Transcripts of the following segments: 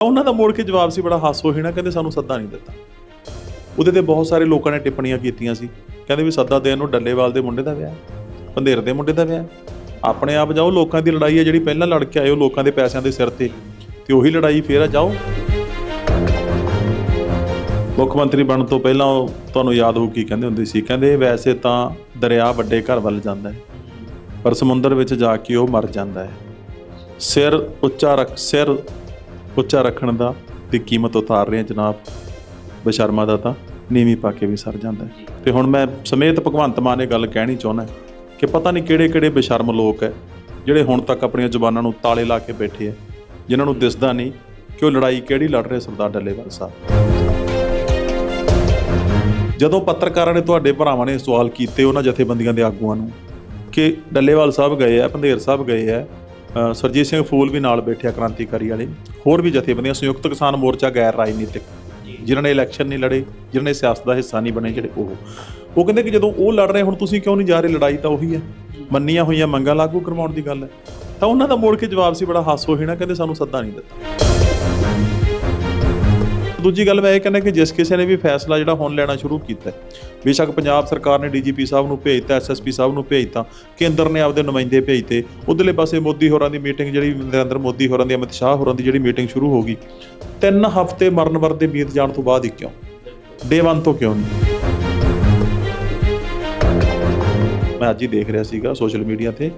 ਉਹਨਾਂ ਦਾ ਮੋੜ ਕੇ ਜਵਾਬ ਸੀ, ਬੜਾ ਹਾਸੋਹੀਣਾ, ਕਹਿੰਦੇ ਸਾਨੂੰ ਸੱਦਾ ਨਹੀਂ ਦਿੱਤਾ। ਉਹਦੇ ਤੇ ਬਹੁਤ ਸਾਰੇ ਲੋਕਾਂ ਨੇ ਟਿੱਪਣੀਆਂ ਕੀਤੀਆਂ ਸੀ। ਕਹਿੰਦੇ ਵੀ ਸੱਦਾ ਦੇਣ ਨੂੰ ਡੱਲੇਵਾਲ ਦੇ ਮੁੰਡੇ ਦਾ ਵਿਆਹ ਪੰਧੇਰ ਦੇ ਮੁੰਡੇ ਦਾ ਵਿਆਹ ਆਪਣੇ ਆਪ ਜਾਓ, ਲੋਕਾਂ ਦੀ ਲੜਾਈ ਹੈ, ਜਿਹੜੀ ਪਹਿਲਾਂ ਲੜ ਕੇ ਆਏ ਹੋ ਲੋਕਾਂ ਦੇ ਪੈਸਿਆਂ ਦੇ ਸਿਰ ਤੇ। ਤੇ ਉਹੀ ਲੜਾਈ ਫੇਰ ਆ, ਜਾਓ। ਮੁੱਖ ਮੰਤਰੀ ਬਣਨ ਤੋਂ ਪਹਿਲਾਂ ਉਹ ਤੁਹਾਨੂੰ ਯਾਦ ਹੋਊ ਕੀ ਕਹਿੰਦੇ ਹੁੰਦੇ ਸੀ, ਕਹਿੰਦੇ ਵੈਸੇ ਤਾਂ ਦਰਿਆ ਵੱਡੇ ਘਰ ਵੱਲ ਜਾਂਦਾ ਹੈ, ਪਰ ਸਮੁੰਦਰ ਵਿੱਚ ਜਾ ਕੇ ਉਹ ਮਰ ਜਾਂਦਾ ਹੈ। ਸਿਰ ਉੱਚਾ ਰੱਖ, ਸਿਰ ਉੱਚਾ ਰੱਖਣ ਦਾ ਦੀ ਕੀਮਤ ਉਤਾਰ ਰਹੇ ਜਨਾਬ। ਬਸ਼ਰਮਾ ਦਾ ਤਾਂ ਨੀਵੀਂ ਪਾ ਕੇ ਵੀ ਸਰ ਜਾਂਦਾ ਹੈ। ਤੇ ਹੁਣ ਮੈਂ ਸਮੇਤ ਭਗਵੰਤ ਮਾਨ ਨੇ ਗੱਲ ਕਹਿਣੀ ਚਾਹੁੰਦਾ ਕਿ ਪਤਾ ਨਹੀਂ ਕਿਹੜੇ ਕਿਹੜੇ ਬਸ਼ਰਮ ਲੋਕ ਹੈ, ਜਿਹੜੇ ਹੁਣ ਤੱਕ ਆਪਣੀਆਂ ਜ਼ੁਬਾਨਾਂ ਨੂੰ ਤਾਲੇ ਲਾ ਕੇ ਬੈਠੇ ਹੈ, ਜਿਨ੍ਹਾਂ ਨੂੰ ਦਿਸਦਾ ਨਹੀਂ ਕਿ ਉਹ ਲੜਾਈ ਕਿਹੜੀ ਲੜ ਰਹੇ ਸਰਦਾਰ ਡੱਲੇਵਾਲ ਸਾਹਿਬ। ਜਦੋਂ ਪੱਤਰਕਾਰਾਂ ਨੇ ਤੁਹਾਡੇ ਭਰਾਵਾਂ ਨੇ ਸਵਾਲ ਕੀਤੇ ਉਹਨਾਂ ਜਥੇਬੰਦੀਆਂ ਦੇ ਆਗੂਆਂ ਨੂੰ ਕਿ ਡੱਲੇਵਾਲ ਸਾਹਿਬ ਗਏ ਆ ਪੰਧੇਰ ਸਾਹਿਬ ਗਏ ਆ ਸਰਜੀਤ ਸਿੰਘ ਫੂਲ ਵੀ ਨਾਲ ਬੈਠਿਆ ਕ੍ਰਾਂਤੀਕਾਰੀ ਵਾਲੇ। ਹੋਰ ਵੀ ਜਥੇਬੰਦੀਆਂ, ਸੰਯੁਕਤ ਕਿਸਾਨ ਮੋਰਚਾ ਗੈਰ ਰਾਜਨੀਤਿਕ, ਜਿਨ੍ਹਾਂ ਨੇ ਇਲੈਕਸ਼ਨ ਨਹੀਂ ਲੜੇ, ਜਿਨ੍ਹਾਂ ਨੇ ਸਿਆਸਤ ਦਾ ਹਿੱਸਾ ਨਹੀਂ ਬਣੇ ਜਿਹੜੇ ਉਹ। ਉਹ ਕਹਿੰਦੇ ਕਿ ਜਦੋਂ ਉਹ ਲੜ ਰਹੇ ਹੁਣ ਤੁਸੀਂ ਕਿਉਂ ਨਹੀਂ ਜਾ ਰਹੇ? ਲੜਾਈ ਤਾਂ ਉਹੀ ਹੈ। ਮੰਨੀਆਂ ਹੋਈਆਂ ਮੰਗਾਂ ਲਾਗੂ ਕਰਵਾਉਣ ਦੀ ਗੱਲ ਹੈ। ਤਾਂ ਉਹਨਾਂ ਦਾ ਮੋੜ ਕੇ ਜਵਾਬ ਸੀ, ਬੜਾ ਹਾਸੋਹੀਣਾ ਕਹਿੰਦੇ ਸਾਨੂੰ ਸੱਦਾ ਨਹੀਂ ਦਿੱਤਾ। ਦੂਜੀ ਗੱਲ ਮੈਂ ਇਹ ਕਹਿੰਦਾ ਕਿ ਜਿਸ ਕਿਸੇ ਨੇ ਵੀ ਫੈਸਲਾ ਜਿਹੜਾ ਹੁਣ ਲੈਣਾ ਸ਼ੁਰੂ ਕੀਤਾ ਬੇਸ਼ੱਕ ਪੰਜਾਬ ਸਰਕਾਰ ਨੇ ਡੀਜੀਪੀ ਸਾਹਿਬ ਨੂੰ ਭੇਜਤਾ ਐਸਐਸਪੀ ਸਾਹਿਬ ਨੂੰ ਭੇਜਤਾ ਕੇਂਦਰ ਨੇ ਆਪਦੇ ਨੁਮਾਇੰਦੇ ਭੇਜਤੇ। ਉਧਰਲੇ ਪਾਸੇ ਮੋਦੀ ਹੋਰਾਂ ਦੀ ਮੀਟਿੰਗ ਜਿਹੜੀ ਨਰਿੰਦਰ ਮੋਦੀ ਹੋਰਾਂ ਦੀ ਅਮਿਤ ਸ਼ਾਹ ਹੋਰਾਂ ਦੀ ਜਿਹੜੀ ਮੀਟਿੰਗ ਸ਼ੁਰੂ ਹੋ ਗਈ। ਤਿੰਨ ਹਫ਼ਤੇ ਮਰਨ ਵਰਦੇ ਬੀਤ ਜਾਣ ਤੋਂ ਬਾਅਦ ਹੀ ਕਿਉਂ? ਡੇ 1 ਤੋਂ ਕਿਉਂ ਨਹੀਂ? ਮੈਂ ਅੱਜ ਹੀ ਦੇਖ ਰਿਹਾ ਸੀਗਾ ਸੋਸ਼ਲ ਮੀਡੀਆ ਤੇ।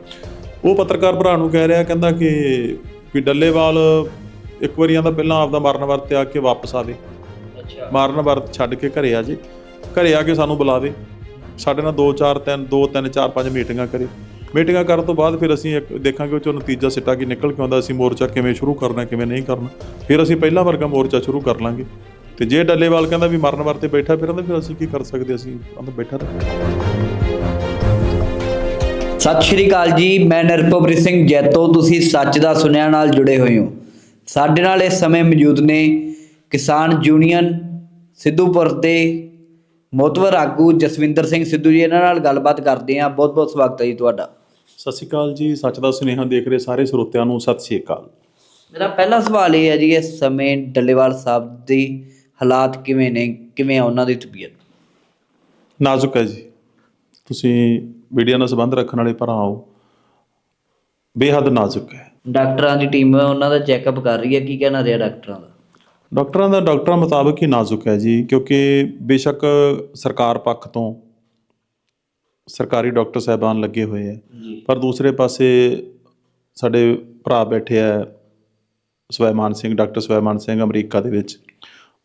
ਉਹ ਪੱਤਰਕਾਰ ਭਰਾ ਨੂੰ ਕਹਿ ਰਿਹਾ ਕਹਿੰਦਾ ਕਿ ਵੀ ਡੱਲੇਵਾਲ ਇੱਕ ਵਾਰੀ ਆਂਦਾ ਪਹਿਲਾਂ ਆਪਦਾ ਮਰਨ ਵਰਤ ਆ ਕੇ ਵਾਪਸ ਆਵੇ ਅੱਛਾ। ਮਾਰਨ ਵਰਤ ਛੱਡ ਕੇ ਘਰੇ ਆ ਜੇ। ਘਰੇ ਆ ਕੇ ਸਾਨੂੰ ਬੁਲਾਵੇ। ਸਾਡੇ ਨਾਲ 2 4 3 2 3 4 5 ਮੀਟਿੰਗਾਂ ਕਰੇ। ਮੀਟਿੰਗਾਂ ਕਰਨ ਤੋਂ ਬਾਅਦ ਫਿਰ ਅਸੀਂ ਇੱਕ ਦੇਖਾਂਗੇ ਉਹ ਚੋਂ ਨਤੀਜਾ ਸਿੱਟਾ ਕੀ ਨਿਕਲ ਕੇ ਆਉਂਦਾ, ਅਸੀਂ ਮੋਰਚਾ ਕਿਵੇਂ ਸ਼ੁਰੂ ਕਰਨਾ, ਕਿਵੇਂ ਨਹੀਂ ਕਰਨਾ। ਫਿਰ ਅਸੀਂ ਪਹਿਲਾ ਵਰਗਾ ਮੋਰਚਾ ਸ਼ੁਰੂ ਕਰ ਲਾਂਗੇ। ਤੇ ਜੇ ਡੱਲੇਵਾਲ ਕਹਿੰਦਾ ਵੀ ਮਰਨ ਵਰਤੇ ਬੈਠਾ ਫਿਰ ਕਹਿੰਦਾ ਫਿਰ ਅਸੀਂ ਕੀ ਕਰ ਸਕਦੇ, ਅਸੀਂ ਕਹਿੰਦਾ ਬੈਠਾ ਰਹੇ ਸਤਿ ਸ਼੍ਰੀ ਅਕਾਲ ਜੀ, ਮੈਂ ਨਿਰਭਵ ਸਿੰਘ ਜੈਤੋ, ਤੁਸੀਂ ਸੱਚ ਦਾ ਸੁਨਿਆ ਨਾਲ ਜੁੜੇ ਹੋਏ ਹੋ। ਸਾਡੇ ਨਾਲ ਇਸ ਸਮੇਂ ਮੌਜੂਦ ਨੇ ਕਿਸਾਨ ਯੂਨੀਅਨ ਸਿੱਧੂਪੁਰ ਦੇ ਮੋਤਵਰ ਆਗੂ ਜਸਵਿੰਦਰ ਸਿੰਘ ਸਿੱਧੂ ਜੀ ਇਹਨਾਂ ਨਾਲ ਗੱਲਬਾਤ ਕਰਦੇ ਹਾਂ। ਬਹੁਤ ਬਹੁਤ ਸਵਾਗਤ ਹੈ ਜੀ ਤੁਹਾਡਾ। ਸਤਿ ਸ਼੍ਰੀ ਅਕਾਲ ਜੀ। ਸੱਚ ਦਾ ਸੁਨੇਹਾ ਦੇਖ ਰਹੇ ਸਾਰੇ ਸਰੋਤਿਆਂ ਨੂੰ ਸਤਿ ਸ਼੍ਰੀ ਅਕਾਲ। ਮੇਰਾ ਪਹਿਲਾ ਸਵਾਲ ਇਹ ਹੈ ਜੀ ਇਸ ਸਮੇਂ ਡੱਲੇਵਾਲ ਸਾਹਿਬ ਦੀ ਹਾਲਾਤ ਕਿਵੇਂ ਨੇ? ਕਿਵੇਂ ਆ ਉਹਨਾਂ ਦੀ ਤਬੀਅਤ? ਨਾਜ਼ੁਕ ਹੈ ਜੀ। ਤੁਸੀਂ ਮੀਡੀਆ ਨਾਲ ਸੰਬੰਧ ਰੱਖਣ ਵਾਲੇ ਭਰਾ ਹੋ। ਬੇਹੱਦ ਨਾਜ਼ੁਕ ਹੈ। ਡਾਕਟਰਾਂ ਦੀ ਟੀਮ ਉਹਨਾਂ ਦਾ ਚੈੱਕਅਪ ਕਰ ਰਹੀ ਹੈ। ਕੀ ਕਹਿਣਾ ਰਿਹਾ ਡਾਕਟਰਾਂ ਦਾ? ਡਾਕਟਰਾਂ ਦਾ ਡਾਕਟਰਾਂ ਮੁਤਾਬਕ ਹੀ ਨਾਜ਼ੁਕ ਹੈ ਜੀ ਕਿਉਂਕਿ ਬੇਸ਼ੱਕ ਸਰਕਾਰ ਪੱਖ ਤੋਂ ਸਰਕਾਰੀ ਡਾਕਟਰ ਸਾਹਿਬਾਨ ਲੱਗੇ ਹੋਏ ਜੀ। ਪਰ ਦੂਸਰੇ ਪਾਸੇ ਸਾਡੇ ਭਰਾ ਬੈਠੇ ਆ ਸਵੈਮਾਨ ਸਿੰਘ ਡਾਕਟਰ ਸਵੈਮਾਨ ਸਿੰਘ ਅਮਰੀਕਾ ਦੇ ਵਿੱਚ।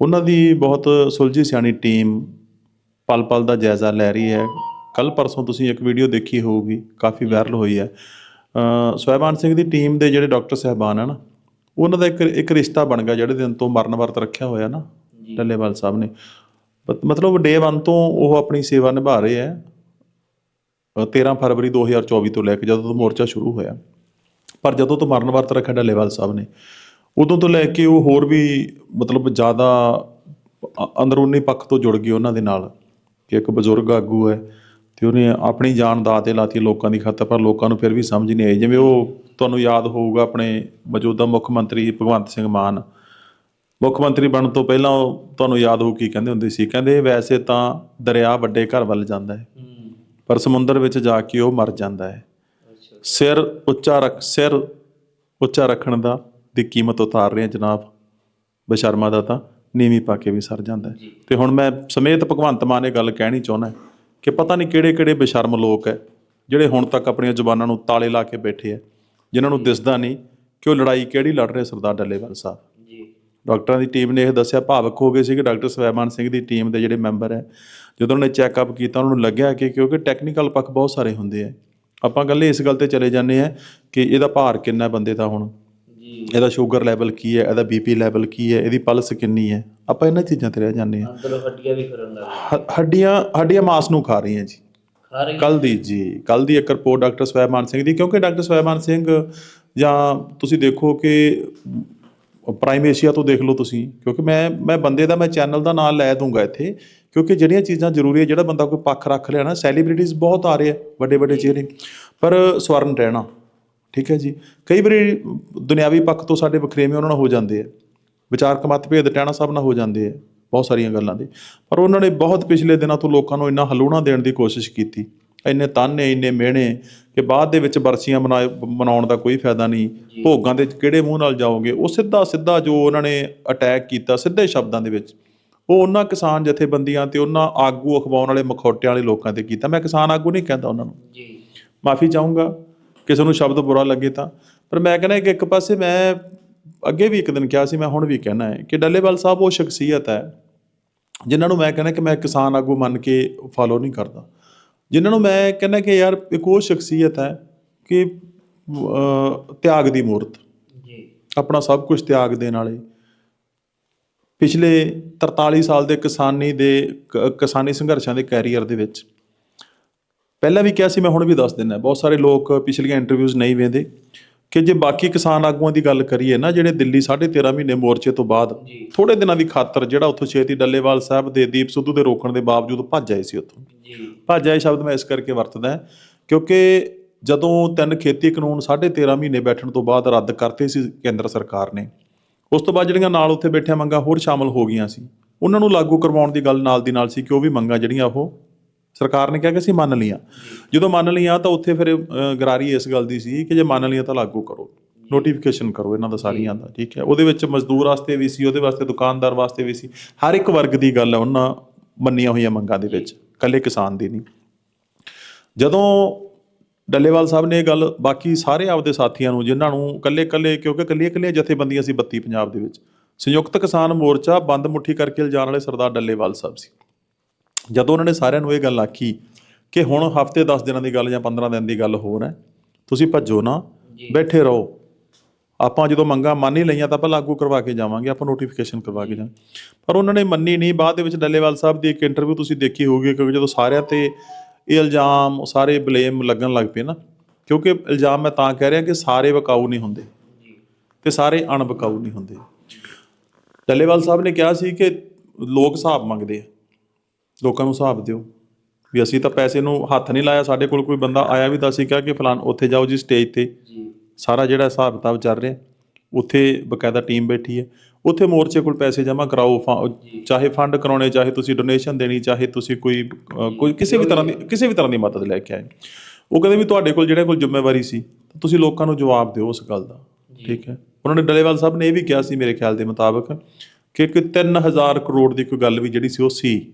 ਉਹਨਾਂ ਦੀ ਬਹੁਤ ਸੁਲਝੀ ਸਿਆਣੀ ਟੀਮ ਪਲ ਪਲ ਦਾ ਜਾਇਜ਼ਾ ਲੈ ਰਹੀ ਹੈ। ਕੱਲ ਪਰਸੋਂ ਤੁਸੀਂ ਇੱਕ ਵੀਡੀਓ ਦੇਖੀ ਹੋਊਗੀ ਕਾਫੀ ਵਾਇਰਲ ਹੋਈ ਹੈ। ਸਵੈਮਾਨ ਸਿੰਘ ਦੀ ਟੀਮ ਦੇ ਜਿਹੜੇ ਡਾਕਟਰ ਸਾਹਿਬਾਨ ਹਨ ਉਹਨਾਂ ਦਾ ਇੱਕ ਇੱਕ ਰਿਸ਼ਤਾ ਬਣ ਗਿਆ ਜਿਹੜੇ ਦਿਨ ਤੋਂ ਮਰਨ ਵਰਤ ਰੱਖਿਆ ਹੋਇਆ ਨਾ ਡੱਲੇਵਾਲ ਸਾਹਿਬ ਨੇ। ਮਤ- ਮਤਲਬ ਡੇ 1 ਤੋਂ ਉਹ ਆਪਣੀ ਸੇਵਾ ਨਿਭਾ ਰਹੇ ਹੈ। ਅ, 13 ਫਰਵਰੀ 2024 ਤੋਂ ਲੈ ਕੇ ਜਦੋਂ ਤੋਂ ਮੋਰਚਾ ਸ਼ੁਰੂ ਹੋਇਆ। ਪਰ ਜਦੋਂ ਤੋਂ ਮਰਨ ਵਰਤ ਰੱਖਿਆ ਡੱਲੇਵਾਲ ਸਾਹਿਬ ਨੇ ਉਦੋਂ ਤੋਂ ਲੈ ਕੇ ਉਹ ਹੋਰ ਵੀ ਮਤਲਬ ਜ਼ਿਆਦਾ ਅੰਦਰੂਨੀ ਪੱਖ ਤੋਂ ਜੁੜ ਗਏ ਉਹਨਾਂ ਦੇ ਨਾਲ ਕਿ ਇੱਕ ਬਜ਼ੁਰਗ ਆਗੂ ਹੈ ਤੇ ਉਹਨੇ ਆਪਣੀ ਜਾਨ ਦਾ ਤੇ ਲਾਤੀ ਲੋਕਾਂ ਦੀ ਖਾਤਰ ਪਰ ਲੋਕਾਂ ਨੂੰ ਫਿਰ ਵੀ ਸਮਝ ਨਹੀਂ ਆਈ। ਜਿਵੇਂ ਉਹ ਤੁਹਾਨੂੰ ਯਾਦ ਹੋਊਗਾ ਆਪਣੇ ਮੌਜੂਦਾ ਮੁੱਖ ਮੰਤਰੀ ਭਗਵੰਤ ਸਿੰਘ ਮਾਨ। ਮੁੱਖ ਮੰਤਰੀ ਬਣਨ ਤੋਂ ਪਹਿਲਾਂ ਉਹ ਤੁਹਾਨੂੰ ਯਾਦ ਹੋਊ ਕੀ ਕਹਿੰਦੇ ਹੁੰਦੇ ਸੀ? ਕਹਿੰਦੇ ਵੈਸੇ ਤਾਂ ਦਰਿਆ ਵੱਡੇ ਘਰ ਵੱਲ ਜਾਂਦਾ ਹੈ, ਪਰ ਸਮੁੰਦਰ ਵਿੱਚ ਜਾ ਕੇ ਉਹ ਮਰ ਜਾਂਦਾ ਹੈ। ਸਿਰ ਉੱਚਾ ਰੱਖ, ਸਿਰ ਉੱਚਾ ਰੱਖਣ ਦਾ ਦੀ ਕੀਮਤ ਉਤਾਰ ਰਹੇ ਜਨਾਬ ਬਸ਼ਰਮਾ ਦਾ ਤਾਂ, ਨੀਵੀਂ ਪਾ ਕੇ ਵੀ ਸਰ ਜਾਂਦਾ ਹੈ। ਤੇ ਹੁਣ ਮੈਂ ਸਮੇਤ ਭਗਵੰਤ ਮਾਨ ਇਹ ਗੱਲ ਕਹਿਣੀ ਚਾਹੁੰਦਾ ਕਿ ਪਤਾ ਨਹੀਂ ਕਿਹੜੇ ਕਿਹੜੇ ਬਸ਼ਰਮ ਲੋਕ ਹੈ, ਜਿਹੜੇ ਹੁਣ ਤੱਕ ਆਪਣੀਆਂ ਜ਼ੁਬਾਨਾਂ ਨੂੰ ਤਾਲੇ ਲਾ ਕੇ ਬੈਠੇ ਹੈ। ਜਿਨ੍ਹਾਂ ਨੂੰ ਦਿਸਦਾ ਨਹੀਂ ਕਿ ਉਹ ਲੜਾਈ ਕਿਹੜੀ ਲੜ ਰਹੇ ਸਰਦਾਰ ਡੱਲੇਵਾਲ ਸਾਹਿਬ। ਜੀ। ਡਾਕਟਰਾਂ ਦੀ ਟੀਮ ਨੇ ਇਹ ਦੱਸਿਆ ਭਾਵਕ ਹੋ ਗਏ ਸੀ ਕਿ ਡਾਕਟਰ ਸਵੈਮਾਨ ਸਿੰਘ ਦੀ ਟੀਮ ਦੇ ਜਿਹੜੇ ਮੈਂਬਰ ਹੈ। ਜਦੋਂ ਉਹਨੇ ਚੈੱਕਅਪ ਕੀਤਾ ਉਹਨਾਂ ਨੂੰ ਲੱਗਿਆ ਕਿ ਕਿਉਂਕਿ ਟੈਕਨੀਕਲ ਪੱਖ ਬਹੁਤ ਸਾਰੇ ਹੁੰਦੇ ਆ। ਆਪਾਂ ਗੱਲੇ ਇਸ ਗੱਲ ਤੇ ਚਲੇ ਜਾਂਦੇ ਆ ਕਿ ਇਹਦਾ ਭਾਰ ਕਿੰਨਾ ਬੰਦੇ ਦਾ ਹੁਣ। ਜੀ। ਇਹਦਾ ਸ਼ੂਗਰ ਲੈਵਲ ਕੀ ਹੈ ਇਹਦਾ ਬੀਪੀ ਲੈਵਲ ਕੀ ਹੈ ਇਹਦੀ ਪਲਸ ਕਿੰਨੀ ਹੈ। ਆਪਾਂ ਇਹਨਾਂ ਚੀਜ਼ਾਂ ਤੇ ਰਹਿ ਜਾਂਦੇ ਆ ਅੰਦਰੋਂ ਹੱਡੀਆਂ ਵੀ ਫਿਰਨ ਲੱਗ ਗਈਆਂ ਹ- ਹੱਡੀਆਂ ਹੱਡੀਆਂ ਮਾਸ ਨੂੰ ਖਾ ਰਹੀਆਂ ਜੀ। ਰਹੀ ਕੱਲ ਦੀ ਜੀ ਕੱਲ ਦੀ ਇੱਕ ਰਿਪੋਰਟ ਡਾਕਟਰ ਸਵੈਮਾਨ ਸਿੰਘ ਦੀ ਕਿਉਂਕਿ ਡਾਕਟਰ ਸਵੈਮਾਨ ਸਿੰਘ ਜਾਂ ਤੁਸੀਂ ਦੇਖੋ ਕਿ ਪ੍ਰਾਈਮ ਏਸ਼ੀਆ ਤੋਂ ਦੇਖ ਲਓ ਤੁਸੀਂ ਕਿਉਂਕਿ ਮੈਂ ਮੈਂ ਬੰਦੇ ਦਾ ਮੈਂ ਚੈਨਲ ਦਾ ਨਾਮ ਲੈ ਦੂੰਗਾ ਇੱਥੇ ਕਿਉਂਕਿ ਜਿਹੜੀਆਂ ਚੀਜ਼ਾਂ ਜ਼ਰੂਰੀ ਹੈ ਜਿਹੜਾ ਬੰਦਾ ਕੋਈ ਪੱਖ ਰੱਖ ਲਿਆ ਨਾ ਸੈਲੀਬ੍ਰਿਟੀਜ਼ ਬਹੁਤ ਆ ਰਹੇ ਆ ਵੱਡੇ ਵੱਡੇ ਚਿਹਰੇ ਪਰ ਸਵਰਨ ਰਹਿਣਾ ਠੀਕ ਹੈ ਜੀ। ਕਈ ਵਾਰੀ ਦੁਨਿਆਵੀ ਪੱਖ ਤੋਂ ਸਾਡੇ ਵਖਰੇਵੇਂ ਉਹਨਾਂ ਨਾਲ ਹੋ ਜਾਂਦੇ ਆ ਵਿਚਾਰਕ ਮਤਭੇਦ ਟਹਿਣਾ ਸਾਹਿਬ ਨਾਲ ਹੋ ਜਾਂਦੇ ਆ। ਬਹੁਤ ਸਾਰੀਆਂ ਗੱਲਾਂ ਦੇ। ਪਰ ਉਹਨਾਂ ਨੇ ਬਹੁਤ ਪਿਛਲੇ ਦਿਨਾਂ ਤੋਂ ਲੋਕਾਂ ਨੂੰ ਇੰਨਾ ਹਲੂਣਾ ਦੇਣ ਦੀ ਕੋਸ਼ਿਸ਼ ਕੀਤੀ। ਇੰਨੇ ਤਾਨੇ ਇੰਨੇ ਮਿਹਣੇ ਕਿ ਬਾਅਦ ਦੇ ਵਿੱਚ ਬਰਸੀਆਂ ਮਨਾ- ਮਨਾਉਣ ਦਾ ਕੋਈ ਫਾਇਦਾ ਨਹੀਂ। ਭੋਗਾਂ ਦੇ ਕਿਹੜੇ ਮੂੰਹ ਨਾਲ ਜਾਓਗੇ? ਉਹ ਸਿੱਧਾ ਸਿੱਧਾ ਜੋ ਉਹਨਾਂ ਨੇ ਅਟੈਕ ਕੀਤਾ ਸਿੱਧੇ ਸ਼ਬਦਾਂ ਦੇ ਵਿੱਚ। ਉਹ ਉਹਨਾਂ ਕਿਸਾਨ ਜਥੇਬੰਦੀਆਂ ਤੇ ਉਹਨਾਂ ਆਗੂ ਅਖਵਾਉਣ ਵਾਲੇ ਮਖੌਟਿਆਂ ਵਾਲੇ ਲੋਕਾਂ ਤੇ ਕੀਤਾ। ਮੈਂ ਕਿਸਾਨ ਆਗੂ ਨਹੀਂ ਕਹਿੰਦਾ ਉਹਨਾਂ ਨੂੰ। ਜੀ। ਮਾਫੀ ਚਾਹੂੰਗਾ। ਕਿਸੇ ਨੂੰ ਸ਼ਬਦ ਬੁਰਾ ਲੱਗੇ ਤਾਂ। ਪਰ ਮੈਂ ਕਹਿੰਦਾ ਕਿ ਇੱਕ ਪਾਸੇ ਮੈਂ ਅੱਗੇ ਵੀ ਇੱਕ ਦਿਨ ਕਿਹਾ ਸੀ ਮੈਂ ਹੁਣ ਵੀ ਕਹਿਣਾ ਹੈ ਕਿ ਡੱਲੇਵਾਲ ਸਾਹਿਬ ਉਹ ਸ਼ਖਸੀਅਤ ਹੈ ਜਿਨ੍ਹਾਂ ਨੂੰ ਮੈਂ ਕਹਿੰਦਾ ਕਿ ਮੈਂ ਕਿਸਾਨ ਆਗੂ ਮੰਨ ਕੇ ਫਾਲੋ ਨਹੀਂ ਕਰਦਾ। ਜਿਨ੍ਹਾਂ ਨੂੰ ਮੈਂ ਕਹਿੰਦਾ ਕਿ ਯਾਰ ਇੱਕ ਉਹ ਸ਼ਖਸੀਅਤ ਹੈ ਕਿ ਤਿਆਗ ਦੀ ਮੂਰਤ। ਜੀ। ਆਪਣਾ ਸਭ ਕੁਝ ਤਿਆਗ ਦੇਣ ਵਾਲੇ। ਪਿਛਲੇ 43 ਸਾਲ ਦੇ ਕਿਸਾਨੀ ਦੇ ਕਿਸਾਨੀ ਸੰਘਰਸ਼ਾਂ ਦੇ ਕੈਰੀਅਰ ਦੇ ਵਿੱਚ। ਪਹਿਲਾਂ ਵੀ ਕਿਹਾ ਸੀ ਮੈਂ ਹੁਣ ਵੀ ਦੱਸ ਦਿੰਦਾ ਬਹੁਤ ਸਾਰੇ ਲੋਕ ਪਿਛਲੀਆਂ ਇੰਟਰਵਿਊਜ਼ ਨਹੀਂ ਵੇਖਦੇ। ਕਿ ਜੇ ਬਾਕੀ ਕਿਸਾਨ ਆਗੂਆਂ ਦੀ ਗੱਲ ਕਰੀਏ ਨਾ ਜਿਹੜੇ ਦਿੱਲੀ 13.5 ਮਹੀਨੇ ਮੋਰਚੇ ਤੋਂ ਬਾਅਦ। ਥੋੜੇ ਦਿਨਾਂ ਦੀ ਖਾਤਰ ਜਿਹੜਾ ਉੱਥੋਂ ਛੇਤੀ ਡੱਲੇਵਾਲ ਸਾਹਿਬ ਦੇ ਦੀਪ ਸਿੱਧੂ ਦੇ ਰੋਕਣ ਦੇ ਬਾਵਜੂਦ ਭੱਜ ਆਏ ਸੀ ਉੱਥੋਂ। ਜੀ। ਭੱਜ ਆਏ ਸ਼ਬਦ ਮੈਂ ਇਸ ਕਰਕੇ ਵਰਤਦਾ ਕਿਉਂਕਿ ਜਦੋਂ ਤਿੰਨ ਖੇਤੀ ਕਾਨੂੰਨ 13.5 ਮਹੀਨੇ ਬੈਠਣ ਤੋਂ ਬਾਅਦ ਰੱਦ ਕਰਤੇ ਸੀ ਕੇਂਦਰ ਸਰਕਾਰ ਨੇ ਉਸ ਤੋਂ ਬਾਅਦ ਜਿਹੜੀਆਂ ਨਾਲ ਉੱਥੇ ਬੈਠਿਆ ਮੰਗਾਂ ਹੋਰ ਸ਼ਾਮਲ ਹੋ ਗਈਆਂ ਸੀ। ਉਹਨਾਂ ਨੂੰ ਲਾਗੂ ਕਰਵਾਉਣ ਦੀ ਗੱਲ ਨਾਲ ਦੀ ਨਾਲ ਸੀ ਕਿ ਉਹ ਵੀ ਮੰਗਾਂ ਜਿਹੜੀਆਂ ਉਹ ਸਰਕਾਰ ਨੇ ਕਿਹਾ ਕਿ ਅਸੀਂ ਮੰਨ ਲਈਆਂ। ਜਦੋਂ ਮੰਨ ਲਈਆਂ ਤਾਂ ਉੱਥੇ ਫਿਰ ਗਰਾਰੀ ਇਸ ਗੱਲ ਦੀ ਸੀ ਕਿ ਜੇ ਮੰਨ ਲਈਆਂ ਤਾਂ ਲਾਗੂ ਕਰੋ। ਨੋਟੀਫਿਕੇਸ਼ਨ ਕਰੋ ਇਹਨਾਂ ਦਾ ਸਾਰੀਆਂ ਦਾ, ਠੀਕ ਹੈ। ਉਹਦੇ ਵਿੱਚ ਮਜ਼ਦੂਰ ਵਾਸਤੇ ਵੀ ਸੀ, ਉਹਦੇ ਵਾਸਤੇ, ਦੁਕਾਨਦਾਰ ਵਾਸਤੇ ਵੀ ਸੀ। ਹਰ ਇੱਕ ਵਰਗ ਦੀ ਗੱਲ ਹੈ ਉਹਨਾਂ ਮੰਨੀਆਂ ਹੋਈਆਂ ਮੰਗਾਂ ਦੇ ਵਿੱਚ। ਕੱਲੇ ਕਿਸਾਨ ਦੀ ਨਹੀਂ। ਜਦੋਂ ਡੱਲੇਵਾਲ ਸਾਹਿਬ ਨੇ ਇਹ ਗੱਲ, ਬਾਕੀ ਸਾਰੇ ਆਪਦੇ ਸਾਥੀਆਂ ਨੂੰ, ਜਿਨ੍ਹਾਂ ਨੂੰ ਕੱਲੇ-ਕੱਲੇ ਕਿਉਂਕਿ ਕੱਲੀਆਂ-ਕੱਲੀਆਂ ਜਥੇਬੰਦੀਆਂ ਸੀ 32 ਪੰਜਾਬ ਦੇ ਵਿੱਚ, ਸੰਯੁਕਤ ਕਿਸਾਨ ਮੋਰਚਾ ਬੰਦ ਮੁੱਠੀ ਕਰਕੇ ਲਿਜਾਣ ਵਾਲੇ ਸਰਦਾਰ ਡੱਲੇਵਾਲ ਸਾਹਿਬ ਸੀ। ਜਦੋਂ ਉਹਨਾਂ ਨੇ ਸਾਰਿਆਂ ਨੂੰ ਇਹ ਗੱਲ ਆਖੀ ਕਿ ਹੁਣ ਹਫ਼ਤੇ 10 ਦਿਨਾਂ ਦੀ ਗੱਲ ਜਾਂ 15 ਦਿਨ ਦੀ ਗੱਲ ਹੋਰ ਹੈ ਤੁਸੀਂ ਭੱਜੋ ਨਾ ਬੈਠੇ ਰਹੋ। ਆਪਾਂ ਜਦੋਂ ਮੰਗਾਂ ਮੰਨ ਹੀ ਲਈਆਂ ਤਾਂ ਆਪਾਂ ਲਾਗੂ ਕਰਵਾ ਕੇ ਜਾਵਾਂਗੇ ਆਪਾਂ ਨੋਟੀਫਿਕੇਸ਼ਨ ਕਰਵਾ ਕੇ ਜਾਵਾਂਗੇ। ਪਰ ਉਹਨਾਂ ਨੇ ਮੰਨੀ ਨਹੀਂ ਬਾਅਦ ਦੇ ਵਿੱਚ ਡੱਲੇਵਾਲ ਸਾਹਿਬ ਦੀ ਇੱਕ ਇੰਟਰਵਿਊ ਤੁਸੀਂ ਦੇਖੀ ਹੋਊਗੀ ਕਿਉਂਕਿ ਜਦੋਂ ਸਾਰਿਆਂ ਤੇ ਇਹ ਇਲਜ਼ਾਮ ਸਾਰੇ ਬਲੇਮ ਲੱਗਣ ਲੱਗ ਪਏ ਨਾ ਕਿਉਂਕਿ ਇਲਜ਼ਾਮ ਮੈਂ ਤਾਂ ਕਹਿ ਰਿਹਾ ਕਿ ਸਾਰੇ ਵਿਕਾਊ ਨਹੀਂ ਹੁੰਦੇ ਤੇ ਸਾਰੇ ਅਣਵਿਕਾਊ ਨਹੀਂ ਹੁੰਦੇ। ਡੱਲੇਵਾਲ ਸਾਹਿਬ ਨੇ ਕਿਹਾ ਸੀ ਕਿ ਲੋਕ ਹਿਸਾਬ ਮੰਗਦੇ ਆ। ਲੋਕਾਂ ਨੂੰ ਹਿਸਾਬ ਦਿਓ। ਵੀ ਅਸੀਂ ਤਾਂ ਪੈਸੇ ਨੂੰ ਹੱਥ ਨਹੀਂ ਲਾਇਆ ਸਾਡੇ ਕੋਲ ਕੋਈ ਬੰਦਾ ਆਇਆ ਵੀ ਤਾਂ ਅਸੀਂ ਕਿਹਾ ਕਿ ਫਲਾਨ ਉੱਥੇ ਜਾਓ ਜੀ ਸਟੇਜ ਤੇ। ਜੀ। ਸਾਰਾ ਜਿਹੜਾ ਹਿਸਾਬ ਕਿਤਾਬ ਚੱਲ ਰਿਹਾ ਉੱਥੇ ਬਕਾਇਦਾ ਟੀਮ ਬੈਠੀ ਹੈ। ਉੱਥੇ ਮੋਰਚੇ ਕੋਲ ਪੈਸੇ ਜਮ੍ਹਾਂ ਕਰਾਓ ਚਾਹੇ ਫੰਡ ਕਰਾਉਣੇ ਚਾਹੇ ਤੁਸੀਂ ਡੋਨੇਸ਼ਨ ਦੇਣੀ ਚਾਹੇ ਤੁਸੀਂ ਕੋਈ ਕੋਈ ਕਿਸੇ ਵੀ ਤਰ੍ਹਾਂ ਦੀ ਕਿਸੇ ਵੀ ਤਰ੍ਹਾਂ ਦੀ ਮਦਦ ਲੈ ਕੇ ਆਏ। ਉਹ ਕਹਿੰਦੇ ਵੀ ਤੁਹਾਡੇ ਕੋਲ ਜਿਹੜੇ ਕੋਲ ਜ਼ਿੰਮੇਵਾਰੀ ਸੀ ਤੁਸੀਂ ਲੋਕਾਂ ਨੂੰ ਜਵਾਬ ਦਿਓ ਉਸ ਗੱਲ ਦਾ। ਠੀਕ ਹੈ। ਉਹਨਾਂ ਨੇ ਡਲੇਵਾਲ ਸਾਹਿਬ ਨੇ ਇਹ ਵੀ ਕਿਹਾ ਸੀ ਮੇਰੇ ਖਿਆਲ ਦੇ ਮੁਤਾਬਕ ਕਿ ਇੱਕ 3000 ਕਰੋੜ ਦੀ ਕੋਈ ਗੱਲ ਵੀ ਜਿਹੜੀ ਸੀ ਉਹ ਸੀ।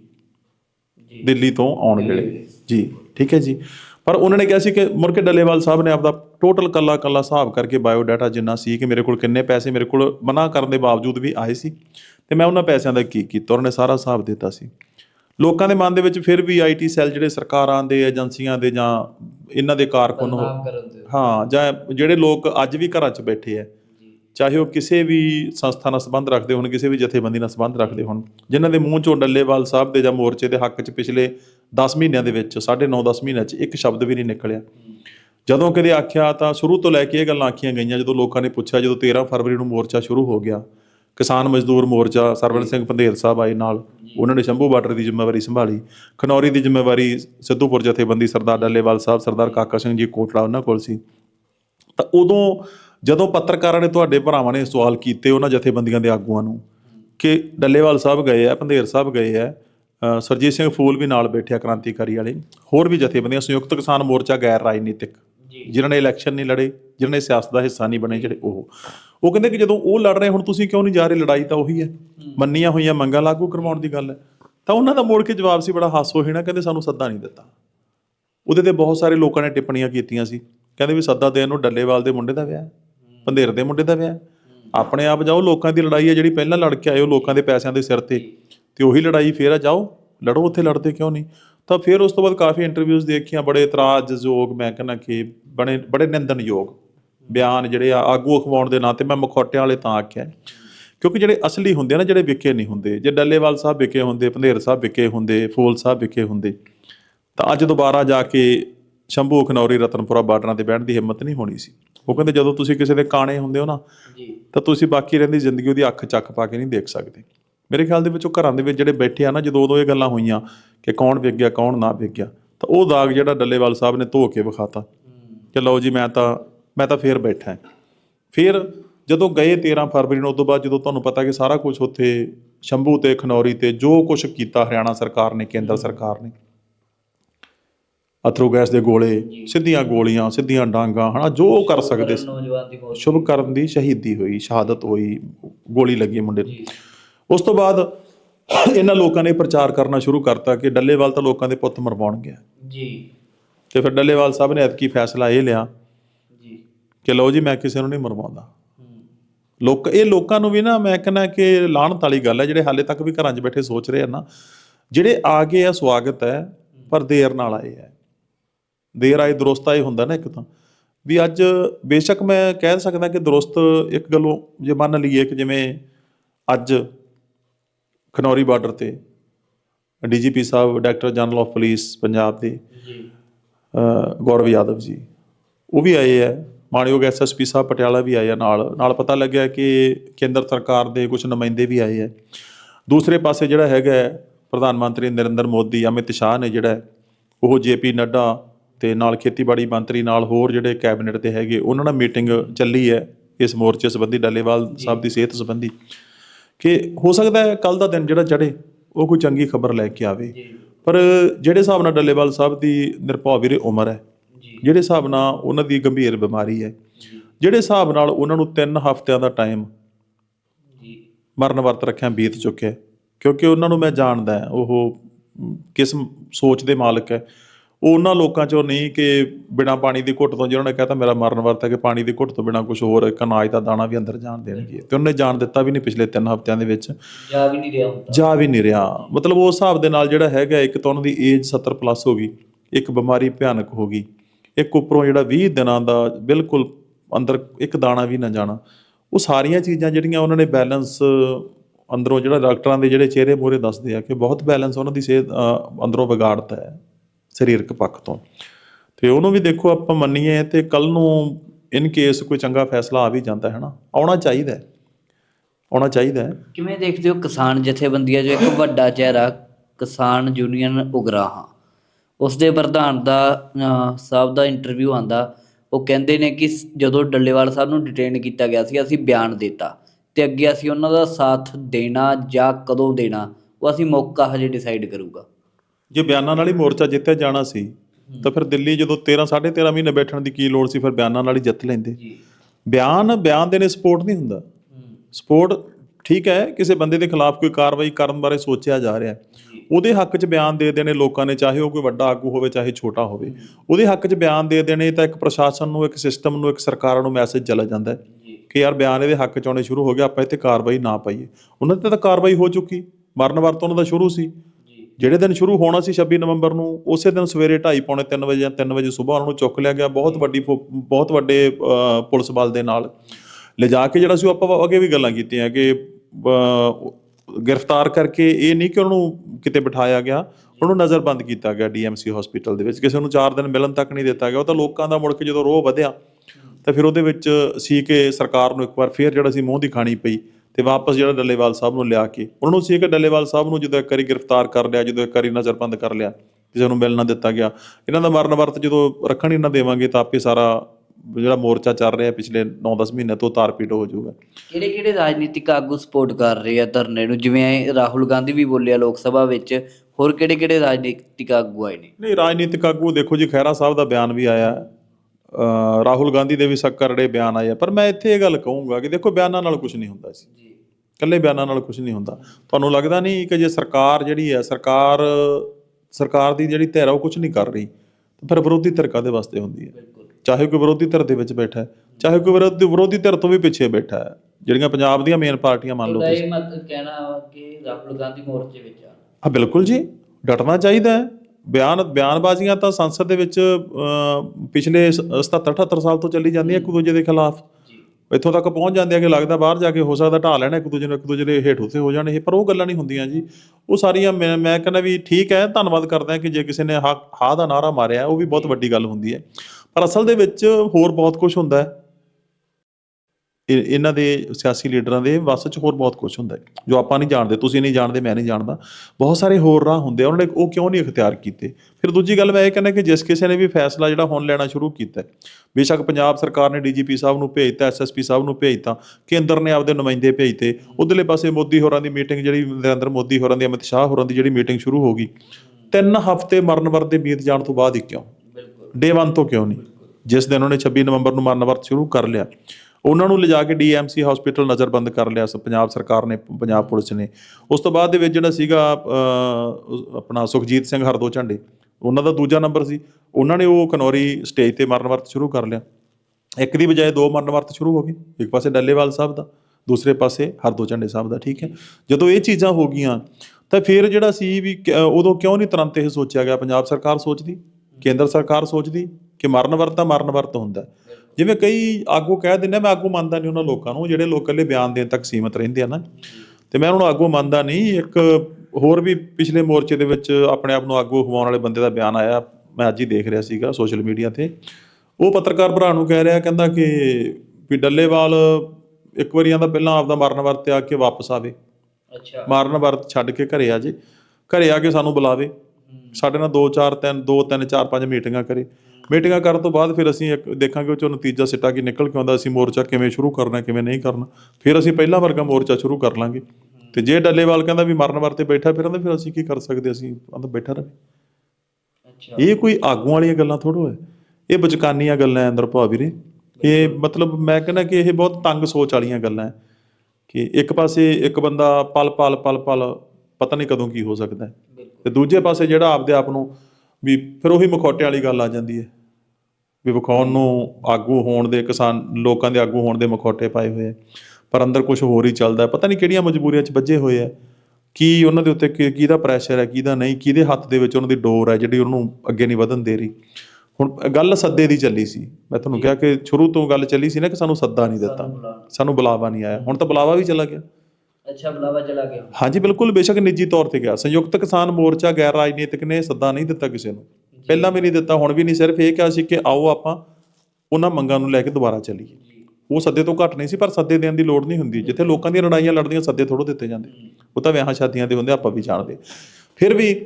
ਦਿੱਲੀ ਤੋਂ ਆਉਣ ਵੇਲੇ ਜੀ ਠੀਕ ਹੈ ਜੀ। ਪਰ ਉਹਨਾਂ ਨੇ ਕਿਹਾ ਸੀ ਕਿ ਮੁੜ ਕੇ ਡੱਲੇਵਾਲ ਸਾਹਿਬ ਨੇ ਆਪਦਾ ਟੋਟਲ ਕੱਲਾ ਕੱਲਾ ਹਿਸਾਬ ਕਰਕੇ ਬਾਇਓ ਡਾਟਾ ਜਿੰਨਾ ਸੀ ਕਿ ਮੇਰੇ ਕੋਲ ਕਿੰਨੇ ਪੈਸੇ ਮੇਰੇ ਕੋਲ ਮਨਾ ਕਰਨ ਦੇ ਬਾਵਜੂਦ ਵੀ ਆਏ ਸੀ ਤੇ ਮੈਂ ਉਹਨਾਂ ਪੈਸਿਆਂ ਦਾ ਕੀ ਕੀਤਾ ਉਹਨਾਂ ਨੇ ਸਾਰਾ ਹਿਸਾਬ ਦਿੱਤਾ ਸੀ। ਲੋਕਾਂ ਦੇ ਮਨ ਦੇ ਵਿੱਚ ਫਿਰ ਵੀ ਆਈਟੀ ਸੈੱਲ ਜਿਹੜੇ ਸਰਕਾਰਾਂ ਦੇ ਏਜੰਸੀਆਂ ਦੇ ਜਾਂ ਇਹਨਾਂ ਦੇ ਕਾਰਕੁਨ ਹਾਂ ਜਾਂ ਜਿਹੜੇ ਲੋਕ ਅੱਜ ਵੀ ਘਰਾਂ 'ਚ ਬੈਠੇ ਆ ਚਾਹੇ ਉਹ ਕਿਸੇ ਵੀ ਸੰਸਥਾ ਨਾਲ ਸੰਬੰਧ ਰੱਖਦੇ ਹੋਣ, ਕਿਸੇ ਵੀ ਜਥੇਬੰਦੀ ਨਾਲ ਸੰਬੰਧ ਰੱਖਦੇ ਹੋਣ, ਜਿਨ੍ਹਾਂ ਦੇ ਮੂੰਹ ਚੋਂ ਡੱਲੇਵਾਲ ਸਾਹਿਬ ਦੇ ਜਾਂ ਮੋਰਚੇ ਦੇ ਹੱਕ 'ਚ ਪਿਛਲੇ 10 ਮਹੀਨਿਆਂ ਦੇ ਵਿੱਚ 9.5 10 ਮਹੀਨਿਆਂ 'ਚ ਇੱਕ ਸ਼ਬਦ ਵੀ ਨਹੀਂ ਨਿਕਲਿਆ। ਜਦੋਂ ਕਦੇ ਆਖਿਆ ਤਾਂ ਸ਼ੁਰੂ ਤੋਂ ਲੈ ਕੇ ਇਹ ਗੱਲਾਂ ਆਖੀਆਂ ਗਈਆਂ, ਜਦੋਂ ਲੋਕਾਂ ਨੇ ਪੁੱਛਿਆ, ਜਦੋਂ 13 ਫਰਵਰੀ ਨੂੰ ਮੋਰਚਾ ਸ਼ੁਰੂ ਹੋ ਗਿਆ, ਕਿਸਾਨ ਮਜ਼ਦੂਰ ਮੋਰਚਾ ਸਰਵਣ ਸਿੰਘ ਪੰਧੇਰ ਸਾਹਿਬ ਆਏ ਨਾਲ, ਉਹਨਾਂ ਨੇ ਸ਼ੰਭੂ ਬਾਰਡਰ ਦੀ ਜ਼ਿੰਮੇਵਾਰੀ ਸੰਭਾਲੀ, ਖਨੌਰੀ ਦੀ ਜ਼ਿੰਮੇਵਾਰੀ ਸਿੱਧੂਪੁਰ ਜਥੇਬੰਦੀ ਸਰਦਾਰ ਡੱਲੇਵਾਲ ਸਾਹਿਬ, ਸਰਦਾਰ ਕਾਕਾ ਸਿੰਘ ਜੀ ਕੋਟਲਾ ਉਹਨਾਂ ਕੋਲ ਸੀ। ਤਾਂ ਉਦੋਂ ਜਦੋਂ ਪੱਤਰਕਾਰਾਂ ਨੇ ਤੁਹਾਡੇ ਭਰਾਵਾਂ ਨੇ ਸਵਾਲ ਕੀਤੇ ਉਹਨਾਂ ਜਥੇਬੰਦੀਆਂ ਦੇ ਆਗੂਆਂ ਨੂੰ ਕਿ ਡੱਲੇਵਾਲ ਸਾਹਿਬ ਗਏ ਆ ਪੰਧੇਰ ਸਾਹਿਬ ਗਏ ਆ ਸਰਜੀਤ ਸਿੰਘ ਫੂਲ ਵੀ ਨਾਲ ਬੈਠਿਆ ਕ੍ਰਾਂਤੀਕਾਰੀ ਵਾਲੇ ਹੋਰ ਵੀ ਜਥੇਬੰਦੀਆਂ ਸੰਯੁਕਤ ਕਿਸਾਨ ਮੋਰਚਾ ਗੈਰ ਰਾਜਨੀਤਿਕ ਜਿਨ੍ਹਾਂ ਨੇ ਇਲੈਕਸ਼ਨ ਨਹੀਂ ਲੜੇ ਜਿਨ੍ਹਾਂ ਨੇ ਸਿਆਸਤ ਦਾ ਹਿੱਸਾ ਨਹੀਂ ਬਣੇ ਜਿਹੜੇ ਉਹ। ਉਹ ਕਹਿੰਦੇ ਕਿ ਜਦੋਂ ਉਹ ਲੜ ਰਹੇ ਹੁਣ ਤੁਸੀਂ ਕਿਉਂ ਨਹੀਂ ਜਾ ਰਹੇ? ਲੜਾਈ ਤਾਂ ਉਹੀ ਹੈ। ਮੰਨੀਆਂ ਹੋਈਆਂ ਮੰਗਾਂ ਲਾਗੂ ਕਰਵਾਉਣ ਦੀ ਗੱਲ ਹੈ। ਤਾਂ ਉਹਨਾਂ ਦਾ ਮੋੜ ਕੇ ਜਵਾਬ ਸੀ ਬੜਾ ਹਾਸੋ ਹੀਣਾ ਕਹਿੰਦੇ ਸਾਨੂੰ ਸੱਦਾ ਨਹੀਂ ਦਿੱਤਾ। ਉਹਦੇ ਤੇ ਬਹੁਤ ਸਾਰੇ ਲੋਕਾਂ ਨੇ ਟਿੱਪਣੀਆਂ ਕੀਤੀਆਂ ਸੀ। ਕਹਿੰਦੇ ਵੀ ਸੱਦਾ ਦੇਣ ਨੂੰ ਡੱਲੇਵਾਲ ਦੇ ਮੁੰਡੇ ਦਾ ਵਿਆਹ ਪੰਧੇਰ ਦੇ ਮੁੰਡੇ ਦਾ ਵਿਆਹ। ਆਪਣੇ ਆਪ ਜਾਓ, ਲੋਕਾਂ ਦੀ ਲੜਾਈ ਹੈ ਜਿਹੜੀ ਪਹਿਲਾਂ ਲੜ ਕੇ ਆਇਓ ਲੋਕਾਂ ਦੇ ਪੈਸਿਆਂ ਦੇ ਸਿਰ ਤੇ। ਤੇ ਉਹੀ ਲੜਾਈ ਫੇਰ ਆ, ਜਾਓ, ਲੜੋ ਉੱਥੇ, ਲੜਦੇ ਕਿਉਂ ਨਹੀਂ? ਤਾਂ ਫਿਰ ਉਸ ਤੋਂ ਬਾਅਦ ਕਾਫੀ ਇੰਟਰਵਿਊਜ਼ ਦੇਖੀਆਂ, ਬੜੇ ਇਤਰਾਜ਼ਯੋਗ ਮੈਂ ਕਹਿੰਦਾ ਕਿ ਬਣੇ, ਬੜੇ ਨਿੰਦਣਯੋਗ ਬਿਆਨ ਜਿਹੜੇ ਆ, ਆਗੂ ਅਖਵਾਉਣ ਦੇ ਨਾਂ ਤੇ ਮੈਂ ਮਖੌਟਿਆਂ ਵਾਲੇ ਤਾਂ ਆਖਿਆ। ਕਿਉਂਕਿ ਜਿਹੜੇ ਅਸਲੀ ਹੁੰਦੇ ਆ ਨਾ, ਜਿਹੜੇ ਵਿਕੇ ਨਹੀਂ ਹੁੰਦੇ, ਜੇ ਡੱਲੇਵਾਲ ਸਾਹਿਬ ਵਿਕੇ ਹੁੰਦੇ, ਪੰਧੇਰ ਸਾਹਿਬ ਵਿਕੇ ਹੁੰਦੇ, ਫੂਲ ਸਾਹਿਬ ਵਿਕੇ ਹੁੰਦੇ, ਤਾਂ ਅੱਜ ਦੁਬਾਰਾ ਜਾ ਕੇ ਸ਼ੰਭੂ ਖਨੌਰੀ ਰਤਨਪੁਰਾ ਬਾਰਡਰਾਂ ਤੇ ਬਹਿਣ ਦੀ ਹਿੰਮਤ ਨਹੀਂ ਹੋਣੀ ਸੀ। ਉਹ ਕਹਿੰਦੇ ਜਦੋਂ ਤੁਸੀਂ ਕਿਸੇ ਦੇ ਕਾਣੇ ਹੁੰਦੇ ਹੋ ਨਾ ਜੀ। ਤਾਂ ਤੁਸੀਂ ਬਾਕੀ ਰਹਿੰਦੀ ਜ਼ਿੰਦਗੀ ਉਹਦੀ ਅੱਖ ਚੱਕ ਪਾ ਕੇ ਨਹੀਂ ਦੇਖ ਸਕਦੇ। ਮੇਰੇ ਖਿਆਲ ਦੇ ਵਿੱਚ ਉਹ ਘਰਾਂ ਦੇ ਵਿੱਚ ਜਿਹੜੇ ਬੈਠੇ ਆ ਨਾ ਜਦੋਂ ਉਦੋਂ ਇਹ ਗੱਲਾਂ ਹੋਈਆਂ ਕਿ ਕੌਣ ਵਿਕ ਗਿਆ ਕੌਣ ਨਾ ਵਿਕ ਗਿਆ ਤਾਂ ਉਹ ਦਾਗ ਜਿਹੜਾ ਡੱਲੇਵਾਲ ਸਾਹਿਬ ਨੇ ਧੋ ਕੇ ਵਿਖਾਤਾ ਕਿ ਲਓ ਜੀ ਮੈਂ ਤਾਂ ਮੈਂ ਤਾਂ ਫੇਰ ਬੈਠਾ। ਫਿਰ ਜਦੋਂ ਗਏ 13 ਫਰਵਰੀ ਨੂੰ ਉਸ ਤੋਂ ਬਾਅਦ ਜਦੋਂ ਤੁਹਾਨੂੰ ਪਤਾ ਕਿ ਸਾਰਾ ਕੁਝ ਉੱਥੇ ਸ਼ੰਭੂ ਤੇ ਖਨੌਰੀ ਤੇ ਜੋ ਕੁਝ ਕੀਤਾ ਹਰਿਆਣਾ ਸਰਕਾਰ ਨੇ ਕੇਂਦਰ ਸਰਕਾਰ ਨੇ ਅਥਰੂ ਗੈਸ ਦੇ ਗੋਲੇ ਸਿੱਧੀਆਂ ਗੋਲੀਆਂ ਸਿੱਧੀਆਂ ਡਾਂਗਾ ਹਨਾ ਜੋ ਕਰ ਸਕਦੇ ਸੀ। ਨੌਜਵਾਨ ਦੀ ਮੌਤ ਸ਼ੁਭ ਕਰਨ ਦੀ ਸ਼ਹੀਦੀ ਹੋਈ ਸ਼ਹਾਦਤ ਹੋਈ ਗੋਲੀ ਲੱਗੀ ਮੁੰਡੇ ਨੂੰ। ਉਸ ਤੋਂ ਬਾਅਦ ਇਹਨਾਂ ਲੋਕਾਂ ਨੇ ਪ੍ਰਚਾਰ ਕਰਨਾ ਸ਼ੁਰੂ ਕਰਤਾ ਕਿ ਡੱਲੇਵਾਲ ਤਾਂ ਲੋਕਾਂ ਦੇ ਪੁੱਤ ਮਰਵਾਉਣਗੇ ਜੀ। ਤੇ ਫਿਰ ਡੱਲੇਵਾਲ ਸਾਹਿਬ ਨੇ ਐਤਕੀ ਫੈਸਲਾ ਇਹ ਲਿਆ ਜੀ। ਕਿ ਲਓ ਜੀ ਮੈਂ ਕਿਸੇ ਨੂੰ ਨਹੀਂ ਮਰਵਾਉਂਦਾ। ਲੋਕ ਇਹ ਲੋਕਾਂ ਨੂੰ ਵੀ ਨਾ ਮੈਂ ਕਹਿੰਦਾ ਕਿ ਲਾਹਣਤ ਵਾਲੀ ਗੱਲ ਹੈ ਜਿਹੜੇ ਹਾਲੇ ਤੱਕ ਵੀ ਘਰਾਂ 'ਚ ਬੈਠੇ ਸੋਚ ਰਹੇ ਆ ਨਾ ਜਿਹੜੇ ਆ ਗਏ ਆ ਸਵਾਗਤ ਹੈ ਪਰ ਦੇਰ ਨਾਲ ਆਏ ਆ। ਦੇਰ ਆਏ ਦਰੁਸਤ ਆਏ ਹੁੰਦਾ ਨਾ ਇੱਕ ਤਾਂ। ਵੀ ਅੱਜ ਬੇਸ਼ੱਕ ਮੈਂ ਕਹਿ ਸਕਦਾ ਕਿ ਦਰੁਸਤ ਇੱਕ ਗੱਲੋਂ ਜੇ ਮੰਨ ਲਈਏ ਕਿ ਜਿਵੇਂ ਅੱਜ ਖਨੌਰੀ ਬਾਰਡਰ ਤੇ DGP Sahib director general of police Punjab ਦੇ ਜੀ। ਗੌਰਵ ਯਾਦਵ ਜੀ ਉਹ ਵੀ ਆਏ ਹੈ ਮਾਣਯੋਗ ਐਸਐਸਪੀ ਸਾਹਿਬ ਪਟਿਆਲਾ ਵੀ ਆਏ ਆ ਨਾਲ। ਨਾਲ ਪਤਾ ਲੱਗਿਆ ਕਿ ਕੇਂਦਰ ਸਰਕਾਰ ਦੇ ਕੁਝ ਨੁਮਾਇੰਦੇ ਵੀ ਆਏ ਹੈ ਦੂਸਰੇ ਪਾਸੇ ਜਿਹੜਾ ਹੈਗਾ ਪ੍ਰਧਾਨ ਮੰਤਰੀ ਨਰਿੰਦਰ ਮੋਦੀ ਅਮਿਤ ਸ਼ਾਹ ਨੇ ਜਿਹੜਾ ਉਹ ਜੇਪੀ ਨੱਡਾ ਤੇ ਨਾਲ ਖੇਤੀਬਾੜੀ ਮੰਤਰੀ ਨਾਲ ਹੋਰ ਜਿਹੜੇ ਕੈਬਨਿਟ ਦੇ ਹੈਗੇ ਉਹਨਾਂ ਨਾਲ ਮੀਟਿੰਗ ਚੱਲੀ ਹੈ ਇਸ ਮੋਰਚੇ ਸੰਬੰਧੀ ਡੱਲੇਵਾਲ ਸਾਹਿਬ ਦੀ ਸਿਹਤ ਸੰਬੰਧੀ। ਕਿ ਹੋ ਸਕਦਾ ਹੈ ਕੱਲ ਦਾ ਦਿਨ ਜਿਹੜਾ ਚੜੇ ਉਹ ਕੋਈ ਚੰਗੀ ਖਬਰ ਲੈ ਕੇ ਆਵੇ। ਪਰ ਜਿਹੜੇ ਹਿਸਾਬ ਨਾਲ ਡੱਲੇਵਾਲ ਸਾਹਿਬ ਦੀ ਨਿਰਭਉ ਵੀਰੇ ਉਮਰ ਹੈ ਜਿਹੜੇ ਹਿਸਾਬ ਨਾਲ ਉਹਨਾਂ ਦੀ ਗੰਭੀਰ ਬਿਮਾਰੀ ਹੈ ਜਿਹੜੇ ਹਿਸਾਬ ਨਾਲ ਉਹਨਾਂ ਨੂੰ 3 ਹਫ਼ਤਿਆਂ ਦਾ ਟਾਈਮ ਜੀ। ਮਰਨ ਵਰਤ ਰੱਖਿਆ ਬੀਤ ਚੁੱਕਿਆ। ਕਿਉਂਕਿ ਉਹਨਾਂ ਨੂੰ ਮੈਂ ਜਾਣਦਾ ਉਹ ਮ, ਕਿਸ ਸੋਚ ਦੇ ਮਾਲਕ ਹੈ। ਉਹ ਉਹਨਾਂ ਲੋਕਾਂ ਚੋਂ ਨਹੀਂ ਕਿ ਬਿਨਾ ਪਾਣੀ ਦੀ ਘੁੱਟ ਤੋਂ ਜਿਹਨਾਂ ਨੇ ਕਹਤਾ ਮੇਰਾ ਮਰਨ ਵਰਤ ਹੈ ਕਿ ਪਾਣੀ ਦੀ ਘੁੱਟ ਤੋਂ ਬਿਨਾ ਕੁਝ ਹੋਰ ਇੱਕ ਅਨਾਜ ਦਾ ਦਾਣਾ ਵੀ ਅੰਦਰ ਜਾਣ ਦੇਣਗੇ। ਤੇ ਉਹਨੇ ਜਾਣ ਦਿੱਤਾ ਵੀ ਨਹੀਂ ਪਿਛਲੇ 3 ਹਫ਼ਤਿਆਂ ਦੇ ਵਿੱਚ। ਜਾ ਵੀ ਨਹੀਂ ਰਿਹਾ ਹੁੰਦਾ ਜਾ ਵੀ ਨਹੀਂ ਰਿਹਾ। ਮਤਲਬ ਉਸ ਹਿਸਾਬ ਦੇ ਨਾਲ ਜਿਹੜਾ ਹੈਗਾ ਇੱਕ ਤਾਂ ਉਹਨਾਂ ਦੀ ਏਜ 70 ਪਲੱਸ ਹੋ ਗਈ ਇੱਕ ਬਿਮਾਰੀ ਭਿਆਨਕ ਹੋ ਗਈ ਇੱਕ ਉੱਪਰੋਂ ਜਿਹੜਾ 20 ਦਿਨਾਂ ਦਾ ਬਿਲਕੁਲ ਅੰਦਰ ਇੱਕ ਦਾਣਾ ਵੀ ਨਾ ਜਾਣਾ। ਉਹ ਸਾਰੀਆਂ ਚੀਜ਼ਾਂ ਜਿਹੜੀਆਂ ਉਹਨਾਂ ਨੇ ਬੈਲੈਂਸ ਅੰਦਰੋਂ ਜਿਹੜਾ ਡਾਕਟਰਾਂ ਦੇ ਜਿਹੜੇ ਚਿਹਰੇ ਮੂਹਰੇ ਦੱਸਦੇ ਆ ਕਿ ਬਹੁਤ ਬੈਲੈਂਸ ਉਹਨਾਂ ਦੀ ਸਿਹਤ ਅੰਦਰੋਂ ਵਿਗਾੜਤਾ ਹੈ। ਸਰੀਰਕ ਪੱਖ ਤੋਂ ਤੇ ਉਹਨੂੰ ਵੀ ਦੇਖੋ, ਆਪਾਂ ਮੰਨੀਏ ਤੇ ਕੱਲ ਨੂੰ ਇਨ ਕੇਸ ਕੋਈ ਚੰਗਾ ਫੈਸਲਾ ਆ ਵੀ ਜਾਂਦਾ ਹੈ ਨਾ, ਆਉਣਾ ਚਾਹੀਦਾ ਹੈ। ਆਉਣਾ ਚਾਹੀਦਾ ਹੈ। ਕਿਵੇਂ ਦੇਖਦੇ ਹੋ ਕਿਸਾਨ ਜਥੇਬੰਦੀਆਂ 'ਚ ਇੱਕ ਵੱਡਾ ਚਿਹਰਾ ਕਿਸਾਨ ਯੂਨੀਅਨ ਉਗਰਾਹਾਂ ਉਸ ਦੇ ਪ੍ਰਧਾਨ ਦਾ ਸਾਹਿਬ ਦਾ ਇੰਟਰਵਿਊ ਆਂਦਾ ਉਹ ਕਹਿੰਦੇ ਨੇ ਕਿ ਜਦੋਂ ਡੱਲੇਵਾਲ ਸਾਹਿਬ ਨੂੰ ਡਿਟੇਨ ਕੀਤਾ ਗਿਆ ਸੀ, ਅਸੀਂ ਬਿਆਨ ਦਿੱਤਾ। ਤੇ ਅੱਗੇ ਅਸੀਂ ਉਹਨਾਂ ਦਾ ਸਾਥ ਦੇਣਾ ਜਾਂ ਕਦੋਂ ਦੇਣਾ, ਉਹ ਅਸੀਂ ਮੌਕਾ ਹਜੇ ਡਿਸਾਈਡ ਕਰੂਗਾ। ਜੇ ਬਿਆਨਾਂ ਨਾਲ ਹੀ ਮੋਰਚਾ ਜਿੱਤਿਆ ਜਾਣਾ ਸੀ ਤਾਂ ਫਿਰ ਦਿੱਲੀ ਜਦੋਂ 13 13.5 ਮਹੀਨੇ ਬੈਠਣ ਦੀ ਕੀ ਲੋੜ ਸੀ ਫਿਰ ਬਿਆਨਾਂ ਨਾਲ ਹੀ ਜਿੱਤ ਲੈਂਦੇ। ਬਿਆਨ ਬਿਆਨ ਦੇਣੇ ਸਪੋਰਟ ਨਹੀਂ ਹੁੰਦਾ। ਸਪੋਰਟ ਠੀਕ ਹੈ ਕਿਸੇ ਬੰਦੇ ਦੇ ਖਿਲਾਫ ਕੋਈ ਕਾਰਵਾਈ ਕਰਨ ਬਾਰੇ ਸੋਚਿਆ ਜਾ ਰਿਹਾ। ਉਹਦੇ ਹੱਕ 'ਚ ਬਿਆਨ ਦੇ ਦੇਣੇ ਲੋਕਾਂ ਨੇ ਚਾਹੇ ਉਹ ਕੋਈ ਵੱਡਾ ਆਗੂ ਹੋਵੇ ਚਾਹੇ ਛੋਟਾ ਹੋਵੇ। ਉਹਦੇ ਹੱਕ 'ਚ ਬਿਆਨ ਦੇ ਦੇਣੇ ਤਾਂ ਇੱਕ ਪ੍ਰਸ਼ਾਸਨ ਨੂੰ ਇੱਕ ਸਿਸਟਮ ਨੂੰ ਇੱਕ ਸਰਕਾਰਾਂ ਨੂੰ ਮੈਸੇਜ ਚਲਾ ਜਾਂਦਾ ਹੈ ਕਿ ਯਾਰ ਬਿਆਨ ਇਹਦੇ ਹੱਕ 'ਚ ਆਉਣੇ ਸ਼ੁਰੂ ਹੋ ਗਏ ਆਪਾਂ ਇੱਥੇ ਕਾਰਵਾਈ ਨਾ ਪਾਈਏ। ਉਹਨਾਂ ਤੇ ਤਾਂ ਕਾਰਵਾਈ ਹੋ ਚੁੱਕੀ। ਮਰਨ ਵਰਤ ਉਹਨਾਂ ਦਾ ਸ਼ੁਰੂ ਸੀ। ਜਿਹੜੇ ਦਿਨ ਸ਼ੁਰੂ ਹੋਣਾ ਸੀ 26 ਨਵੰਬਰ ਨੂੰ ਉਸੇ ਦਿਨ ਸਵੇਰੇ 2:30 ਪੌਣੇ 3 ਵਜੇ ਜਾਂ 3 ਵਜੇ ਸਵੇਰ ਉਹਨਾਂ ਨੂੰ ਚੁੱਕ ਲਿਆ ਗਿਆ ਬਹੁਤ ਵੱਡੀ ਬਹੁਤ ਵੱਡੇ ਪੁਲਿਸ ਬਲ ਦੇ ਨਾਲ। ਲਿਜਾ ਕੇ ਜਿਹੜਾ ਸੀ ਉਹ ਆਪਾਂ ਅੱਗੇ ਵੀ ਗੱਲਾਂ ਕੀਤੀਆਂ ਕਿ ਗ੍ਰਿਫਤਾਰ ਕਰਕੇ ਇਹ ਨਹੀਂ ਕਿ ਉਹਨਾਂ ਕਿਤੇ ਬਿਠਾਇਆ ਗਿਆ ਉਹਨੂੰ ਨਜ਼ਰਬੰਦ ਕੀਤਾ ਗਿਆ ਡੀਐਮਸੀ ਹਸਪੀਟਲ ਦੇ ਵਿੱਚ। ਕਿਸੇ ਨੂੰ 4 ਦਿਨ ਮਿਲਣ ਤੱਕ ਨਹੀਂ ਦਿੱਤਾ ਗਿਆ। ਉਹ ਤਾਂ ਲੋਕਾਂ ਦਾ ਮੁੜ ਕੇ ਜਦੋਂ ਰੋਹ ਵਧਿਆ ਤਾਂ ਫਿਰ ਉਹਦੇ ਵਿੱਚ ਸੀ ਕਿ ਸਰਕਾਰ ਨੂੰ ਇੱਕ ਵਾਰ ਫੇਰ ਜਿਹੜਾ ਸੀ ਮੂੰਹ ਦੀ ਖਾਣੀ ਪਈ। ਤੇ ਵਾਪਸ ਜਿਹੜਾ ਡੱਲੇਵਾਲ ਸਾਹਿਬ ਨੂੰ ਲਿਆ ਕੇ ਉਹਨਾਂ ਨੂੰ ਸੀ ਕਿ ਡੱਲੇਵਾਲ ਸਾਹਿਬ ਨੂੰ ਜਦੋਂ ਇੱਕ ਵਾਰੀ ਗ੍ਰਿਫਤਾਰ ਕਰ ਲਿਆ ਜਦੋਂ ਇੱਕ ਵਾਰੀ ਨਜ਼ਰਬੰਦ ਕਰ ਲਿਆ ਕਿਸੇ ਨੂੰ ਮਿਲ ਨਾ ਦਿੱਤਾ ਗਿਆ। ਇਹਨਾਂ ਦਾ ਮਰਨ ਵਰਤ ਜਦੋਂ ਰੱਖਣ ਹੀ ਨਾ ਦੇਵਾਂਗੇ ਤਾਂ ਆਪੇ ਸਾਰਾ ਜਿਹੜਾ ਮੋਰਚਾ ਚੱਲ ਰਿਹਾ ਪਿਛਲੇ 9-10 ਮਹੀਨੇ ਤੋਂ ਤਾਰਪੀਟ ਹੋ ਜਾਊਗਾ। ਕਿਹੜੇ ਕਿਹੜੇ ਰਾਜਨੀਤਿਕ ਆਗੂ ਸਪੋਰਟ ਕਰ ਰਹੇ ਆ ਧਰਨੇ ਨੂੰ? ਜਿਵੇਂ ਰਾਹੁਲ ਗਾਂਧੀ ਵੀ ਬੋਲਿਆ ਲੋਕ ਸਭਾ ਵਿੱਚ ਹੋਰ ਕਿਹੜੇ ਕਿਹੜੇ ਰਾਜਨੀਤਿਕ ਆਗੂ ਆਏ ਨੇ? ਨਹੀਂ ਰਾਜਨੀਤਿਕ ਆਗੂ ਦੇਖੋ ਜੀ ਖਹਿਰਾ ਸਾਹਿਬ ਦਾ ਬਿਆਨ ਵੀ ਆਇਆ। ਰਾਹੁਲ ਗਾਂਧੀ ਦੇ ਵੀ ਸਕਰੜੇ ਬਿਆਨ ਆਏ। ਪਰ ਮੈਂ ਇੱਥੇ ਇਹ ਗੱਲ ਕਹੂੰਗਾ ਕਿ ਦੇਖੋ ਬਿਆਨਾਂ ਨਾਲ ਕੁਝ ਨਹੀਂ ਹੁੰਦਾ ਸੀ। ਇਕੱਲੇ ਬਿਆਨਾਂ ਨਾਲ ਕੁਝ ਨਹੀਂ ਹੁੰਦਾ। ਤੁਹਾਨੂੰ ਲੱਗਦਾ ਨਹੀਂ ਕਿ ਜੇ ਸਰਕਾਰ ਜਿਹੜੀ ਹੈ ਸਰਕਾਰ ਸਰਕਾਰ ਦੀ ਜਿਹੜੀ ਧਿਰ ਉਹ ਕੁਝ ਨਹੀਂ ਕਰ ਰਹੀ? ਤਾਂ ਫਿਰ ਵਿਰੋਧੀ ਧਿਰ ਕਾਦੇ ਵਾਸਤੇ ਹੁੰਦੀ ਹੈ? ਚਾਹੇ ਕੋਈ ਵਿਰੋਧੀ ਧਿਰ ਦੇ ਵਿੱਚ ਬੈਠਾ ਹੈ ਚਾਹੇ ਕੋਈ ਵਿਰੋਧੀ ਵਿਰੋਧੀ ਧਿਰ ਤੋਂ ਵੀ ਪਿੱਛੇ ਬੈਠਾ ਹੈ ਜਿਹੜੀਆਂ ਪੰਜਾਬ ਦੀਆਂ ਮੇਨ ਪਾਰਟੀਆਂ ਮੰਨ ਲਓ ਤੁਸੀਂ। ਮਤ ਕਹਿਣਾ ਕਿ ਰਾਹੁਲ ਗਾਂਧੀ ਮੋਰਚੇ ਵਿੱਚ ਆ। ਹਾਂ ਬਿਲਕੁਲ ਜੀ। ਡਟਣਾ ਚਾਹੀਦਾ ਹੈ। ਬਿਆਨ ਬਿਆਨਬਾਜ਼ੀਆਂ ਤਾਂ ਸੰਸਦ ਦੇ ਵਿੱਚ ਪਿਛਲੇ 77 78 ਸਾਲ ਤੋਂ ਚੱਲੀ ਜਾਂਦੀਆਂ ਇੱਕ ਦੂਜੇ ਦੇ ਖਿਲਾਫ। ਇੱਥੋਂ ਤੱਕ ਪਹੁੰਚ ਜਾਂਦੇ ਆ ਕਿ ਲੱਗਦਾ ਬਾਹਰ ਜਾ ਕੇ ਹੋ ਸਕਦਾ ਢਾ ਲੈਣਾ ਇੱਕ ਦੂਜੇ ਨੂੰ ਇੱਕ ਦੂਜੇ ਦੇ ਹੇਠ ਉੱਤੇ ਹੋ ਜਾਣ ਇਹ ਪਰ ਉਹ ਗੱਲਾਂ ਨਹੀਂ ਹੁੰਦੀਆਂ ਜੀ। ਉਹ ਸਾਰੀਆਂ ਮੈਂ ਮੈਂ ਕਹਿੰਦਾ ਵੀ ਠੀਕ ਹੈ ਧੰਨਵਾਦ ਕਰਦਾ ਕਿ ਜੇ ਕਿਸੇ ਨੇ ਹਾ ਹਾ ਦਾ ਨਾਰਾ ਮਾਰਿਆ ਉਹ ਵੀ ਬਹੁਤ ਵੱਡੀ ਗੱਲ ਹੁੰਦੀ ਹੈ। ਪਰ ਅਸਲ ਦੇ ਵਿੱਚ ਹੋਰ ਬਹੁਤ ਕੁਝ ਹੁੰਦਾ ਹੈ। ਇਹ- ਇਹਨਾਂ ਦੇ ਸਿਆਸੀ ਲੀਡਰਾਂ ਦੇ ਵੱਸ 'ਚ ਹੋਰ ਬਹੁਤ ਕੁਝ ਹੁੰਦਾ ਹੈ ਜੋ ਆਪਾਂ ਨਹੀਂ ਜਾਣਦੇ ਤੁਸੀਂ ਨਹੀਂ ਜਾਣਦੇ ਮੈਂ ਨਹੀਂ ਜਾਣਦਾ। ਬਹੁਤ ਸਾਰੇ ਹੋਰ ਰਾਹ ਹੁੰਦੇ ਆ ਉਹਨਾਂ ਨੇ ਉਹ ਕਿਉਂ ਨਹੀਂ ਇਖਤਿਆਰ ਕੀਤੇ? ਫਿਰ ਦੂਜੀ ਗੱਲ ਮੈਂ ਇਹ ਕਹਿੰਦਾ ਕਿ ਜਿਸ ਕਿਸੇ ਨੇ ਵੀ ਫੈਸਲਾ ਜਿਹੜਾ ਹੁਣ ਲੈਣਾ ਸ਼ੁਰੂ ਕੀਤਾ ਹੈ, ਬੇਸ਼ੱਕ ਪੰਜਾਬ ਸਰਕਾਰ ਨੇ ਡੀਜੀਪੀ ਸਾਹਿਬ ਨੂੰ ਭੇਜਤਾ ਐਸਐਸਪੀ ਸਾਹਿਬ ਨੂੰ ਭੇਜਤਾ ਕੇਂਦਰ ਨੇ ਆਪਦੇ ਨੁਮਾਇੰਦੇ ਭੇਜਤੇ ਉਧਰਲੇ ਪਾਸੇ ਮੋਦੀ ਹੋਰਾਂ ਦੀ ਮੀਟਿੰਗ ਜਿਹੜੀ ਨਰਿੰਦਰ ਮੋਦੀ ਹੋਰਾਂ ਦੀ ਅਮਿਤ ਸ਼ਾਹ ਹੋਰਾਂ ਦੀ ਜਿਹੜੀ ਮੀਟਿੰਗ ਸ਼ੁਰੂ ਹੋ ਗਈ ਤਿੰਨ ਹਫ਼ਤੇ ਮਰਨ ਵਰਤੇ ਬੀਤ ਜਾਣ ਤੋਂ ਬਾਅਦ ਹੀ ਕਿਉਂ? ਬਿਲਕੁਲ। ਡੇ 1 ਤੋਂ ਕਿਉਂ ਨਹੀਂ? ਜਿਸ ਦਿਨ ਉਹਨੇ 26 ਨਵੰਬਰ ਨੂੰ ਮਰਨ ਵਰਤ ਸ਼ੁਰੂ ਕਰ ਲਿਆ। ਉਹਨਾਂ ਨੂੰ ਲਿਜਾ ਕੇ ਡੀਐਮਸੀ ਹਸਪੀਟਲ ਨਜ਼ਰਬੰਦ ਕਰ ਲਿਆ ਸ- ਪੰਜਾਬ ਸਰਕਾਰ ਨੇ, ਪੰਜਾਬ ਪੁਲਿਸ ਨੇ। ਉਸ ਤੋਂ ਬਾਅਦ ਦੇ ਵਿੱਚ ਜਿਹੜਾ ਸੀਗਾ ਆਪਣਾ ਸੁਖਜੀਤ ਸਿੰਘ ਹਰਦੋ ਝੰਡੇ ਉਹਨਾਂ ਦਾ ਦੂਜਾ ਨੰਬਰ ਸੀ। ਉਹਨਾਂ ਨੇ ਉਹ ਕਨੌਰੀ ਸਟੇਜ ਤੇ ਮਰਨ ਵਰਤ ਸ਼ੁਰੂ ਕਰ ਲਿਆ। ਇੱਕ ਦੀ ਬਜਾਏ ਦੋ ਮਰਨ ਵਰਤ ਸ਼ੁਰੂ ਹੋ ਗਏ। ਇੱਕ ਪਾਸੇ ਡੱਲੇਵਾਲ ਸਾਹਿਬ ਦਾ, ਦੂਸਰੇ ਪਾਸੇ ਹਰਦੋ ਝੰਡੇ ਸਾਹਿਬ ਦਾ, ਠੀਕ ਹੈ? ਜਦੋਂ ਇਹ ਚੀਜ਼ਾਂ ਹੋ ਗਈਆਂ, ਤਾਂ ਫਿਰ ਜਿਹੜਾ ਸੀ ਵੀ ਕ- ਉਦੋਂ ਕਿਉਂ ਨਹੀਂ ਤੁਰੰਤ ਇਹ ਸੋਚਿਆ ਗਿਆ? ਪੰਜਾਬ ਸਰਕਾਰ ਸੋਚਦੀ, ਕੇਂਦਰ ਸਰਕਾਰ ਸੋਚਦੀ ਕਿ ਮਰਨ ਵਰਤ ਤਾਂ ਮਰਨ ਵਰਤ ਹੁੰਦਾ। ਜਿਵੇਂ ਕਈ ਆਗੂ ਕਹਿ ਦਿੰਦੇ ਮੈਂ ਆਗੂ ਮੰਨਦਾ ਨਹੀਂ ਉਹਨਾਂ ਲੋਕਾਂ ਨੂੰ ਜਿਹੜੇ ਲੋਕ ਇਕੱਲੇ ਬਿਆਨ ਦੇਣ ਤੱਕ ਸੀਮਤ ਰਹਿੰਦੇ ਆ ਨਾ। ਤੇ ਮੈਂ ਉਹਨਾਂ ਨੂੰ ਆਗੂ ਮੰਨਦਾ ਨਹੀਂ ਇੱਕ ਹੋਰ ਵੀ ਪਿਛਲੇ ਮੋਰਚੇ ਦੇ ਵਿੱਚ ਆਪਣੇ ਆਪ ਨੂੰ ਆਗੂ ਖਵਾਉਣ ਵਾਲੇ ਬੰਦੇ ਦਾ ਬਿਆਨ ਆਇਆ ਮੈਂ ਅੱਜ ਹੀ ਦੇਖ ਰਿਹਾ ਸੀਗਾ ਸੋਸ਼ਲ ਮੀਡੀਆ ਤੇ। ਉਹ ਪੱਤਰਕਾਰ ਭਰਾ ਨੂੰ ਕਹਿ ਰਿਹਾ ਕਹਿੰਦਾ ਕਿ ਵੀ ਡੱਲੇਵਾਲ ਇੱਕ ਵਾਰੀ ਆਂਦਾ ਪਹਿਲਾਂ ਆਪਦਾ ਮਰਨ ਵਰਤ ਤੇ ਆ ਕੇ ਵਾਪਸ ਆਵੇ। ਅੱਛਾ। ਮਾਰਨ ਵਰਤ ਛੱਡ ਕੇ ਘਰੇ ਆ ਜੇ। ਘਰੇ ਆ ਕੇ ਸਾਨੂੰ ਬੁਲਾਵੇ। ਸਾਡੇ ਨਾਲ 2 4 3 2 3 4 5 ਮੀਟਿੰਗਾਂ ਕਰੇ। ਮੀਟਿੰਗਾਂ ਕਰਨ ਤੋਂ ਬਾਅਦ ਫਿਰ ਅਸੀਂ ਇੱਕ ਦੇਖਾਂਗੇ ਉਹ ਚੋਂ ਨਤੀਜਾ ਸਿੱਟਾ ਕੀ ਨਿਕਲ ਕੇ ਆਉਂਦਾ ਅਸੀਂ ਮੋਰਚਾ ਕਿਵੇਂ ਸ਼ੁਰੂ ਕਰਨਾ ਕਿਵੇਂ ਨਹੀਂ ਕਰਨਾ। ਫਿਰ ਅਸੀਂ ਪਹਿਲਾ ਵਰਗਾ ਮੋਰਚਾ ਸ਼ੁਰੂ ਕਰ ਲਾਂਗੇ। ਤੇ ਜੇ ਡੱਲੇਵਾਲ ਕਹਿੰਦਾ ਵੀ ਮਰਨ ਵਰਤੇ ਬੈਠਾ ਫਿਰਦਾ ਫਿਰ ਅਸੀਂ ਕੀ ਕਰ ਸਕਦੇ ਅਸੀਂ ਆਂਦਾ ਬੈਠਾ ਰਹੇ। ਅੱਛਾ। ਇਹ ਕੋਈ ਆਗੂਆਂ ਵਾਲੀਆਂ ਗੱਲਾਂ ਥੋੜੋ ਹੈ ਇਹ ਬਚਕਾਨੀਆਂ ਗੱਲਾਂ ਅੰਦਰ ਭਾ ਵੀਰੇ। ਇਹ ਮਤਲਬ ਮੈਂ ਕਹਿੰਦਾ ਕਿ ਇਹ ਬਹੁਤ ਤੰਗ ਸੋਚ ਵਾਲੀਆਂ ਗੱਲਾਂ ਹੈ ਕਿ ਇੱਕ ਪਾਸੇ ਇੱਕ ਬੰਦਾ ਪਲ ਪਲ ਪਲ ਪਲ ਪਤਾ ਨਹੀਂ ਕਦੋਂ ਕੀ ਹੋ ਸਕਦਾ ਤੇ ਦੂਜੇ ਪਾਸੇ ਜਿਹੜਾ ਆਪਦੇ ਆਪ ਨੂੰ ਵੀ ਫਿਰ ਉਹੀ ਮਖੌਟੇ ਵਾਲੀ ਗੱਲ ਆ ਜਾਂਦੀ ਹੈ। ਵੀ ਵਿਖਾਉਣ ਨੂੰ ਆਗੂ ਹੋਣ ਦੇ ਕਿਸਾਨ ਲੋਕਾਂ ਦੇ ਆਗੂ ਹੋਣ ਦੇ ਮਖੌਟੇ ਪਾਏ ਹੋਏ ਆ। ਪਰ ਅੰਦਰ ਕੁਝ ਹੋਰ ਹੀ ਚੱਲਦਾ। ਪਤਾ ਨਹੀਂ ਕਿਹੜੀਆਂ ਮਜਬੂਰੀਆਂ 'ਚ ਵੱਜੇ ਹੋਏ ਆ। ਕੀ ਉਹਨਾਂ ਦੇ ਉੱਤੇ ਕੀ- ਕਿਹਦਾ ਪ੍ਰੈਸ਼ਰ ਹੈ ਕਿਹਦਾ ਨਹੀਂ ਕਿਹਦੇ ਹੱਥ ਦੇ ਵਿੱਚ ਉਹਨਾਂ ਦੀ ਡੋਰ ਹੈ ਜਿਹੜੀ ਉਹਨੂੰ ਅੱਗੇ ਨਹੀਂ ਵਧਣ ਦੇ ਰਹੀ। ਹੁਣ ਗੱਲ ਸੱਦੇ ਦੀ ਚੱਲੀ ਸੀ। ਮੈਂ ਤੁਹਾਨੂੰ ਕਿਹਾ ਕਿ ਸ਼ੁਰੂ ਤੋਂ ਗੱਲ ਚੱਲੀ ਸੀ ਨਾ ਕਿ ਸਾਨੂੰ ਸੱਦਾ ਨਹੀਂ ਦਿੱਤਾ। ਸਾਨੂੰ ਬੁਲਾਵਾ। ਨਹੀਂ ਆਇਆ। ਹੁਣ ਤਾਂ ਬੁਲਾਵਾ ਵੀ ਚਲਾ ਗਿਆ। ਅੱਛਾ ਬੁਲਾਵਾ ਚਲਾ ਗਿਆ। ਹਾਂਜੀ ਬਿਲਕੁਲ ਬੇਸ਼ੱਕ ਨਿੱਜੀ ਤੌਰ ਤੇ ਗਿਆ। ਸੰਯੁਕਤ ਕਿਸਾਨ ਮੋਰਚਾ ਗੈਰ ਰਾਜਨੀਤਿਕ ਨੇ ਸੱਦਾ ਨਹੀਂ ਦਿੱਤਾ ਕਿਸੇ ਨੂੰ। ਪਹਿਲਾਂ ਵੀ ਨਹੀਂ ਦਿੱਤਾ ਹੁਣ ਵੀ ਨਹੀਂ। ਸਿਰਫ ਇਹ ਕਿਹਾ ਸੀ ਕਿ ਆਓ ਆਪਾਂ ਉਹਨਾਂ ਮੰਗਾਂ ਨੂੰ ਲੈ ਕੇ ਦੁਬਾਰਾ ਚੱਲੀਏ। ਉਹ ਸੱਦੇ ਤੋਂ ਘੱਟ ਨਹੀਂ ਸੀ ਪਰ ਸੱਦੇ ਦੇਣ ਦੀ ਲੋੜ ਨਹੀਂ ਹੁੰਦੀ। ਜਿੱਥੇ ਲੋਕਾਂ ਦੀਆਂ ਲੜਾਈਆਂ ਲੜਦੀਆਂ ਸੱਦੇ ਥੋੜੋ ਦਿੱਤੇ ਜਾਂਦੇ। ਉਹ ਤਾਂ ਵਿਆਹਾਂ ਸ਼ਾਦੀਆਂ ਦੇ ਹੁੰਦੇ ਆਪਾਂ ਵੀ ਜਾਣਦੇ। ਫਿਰ ਵੀ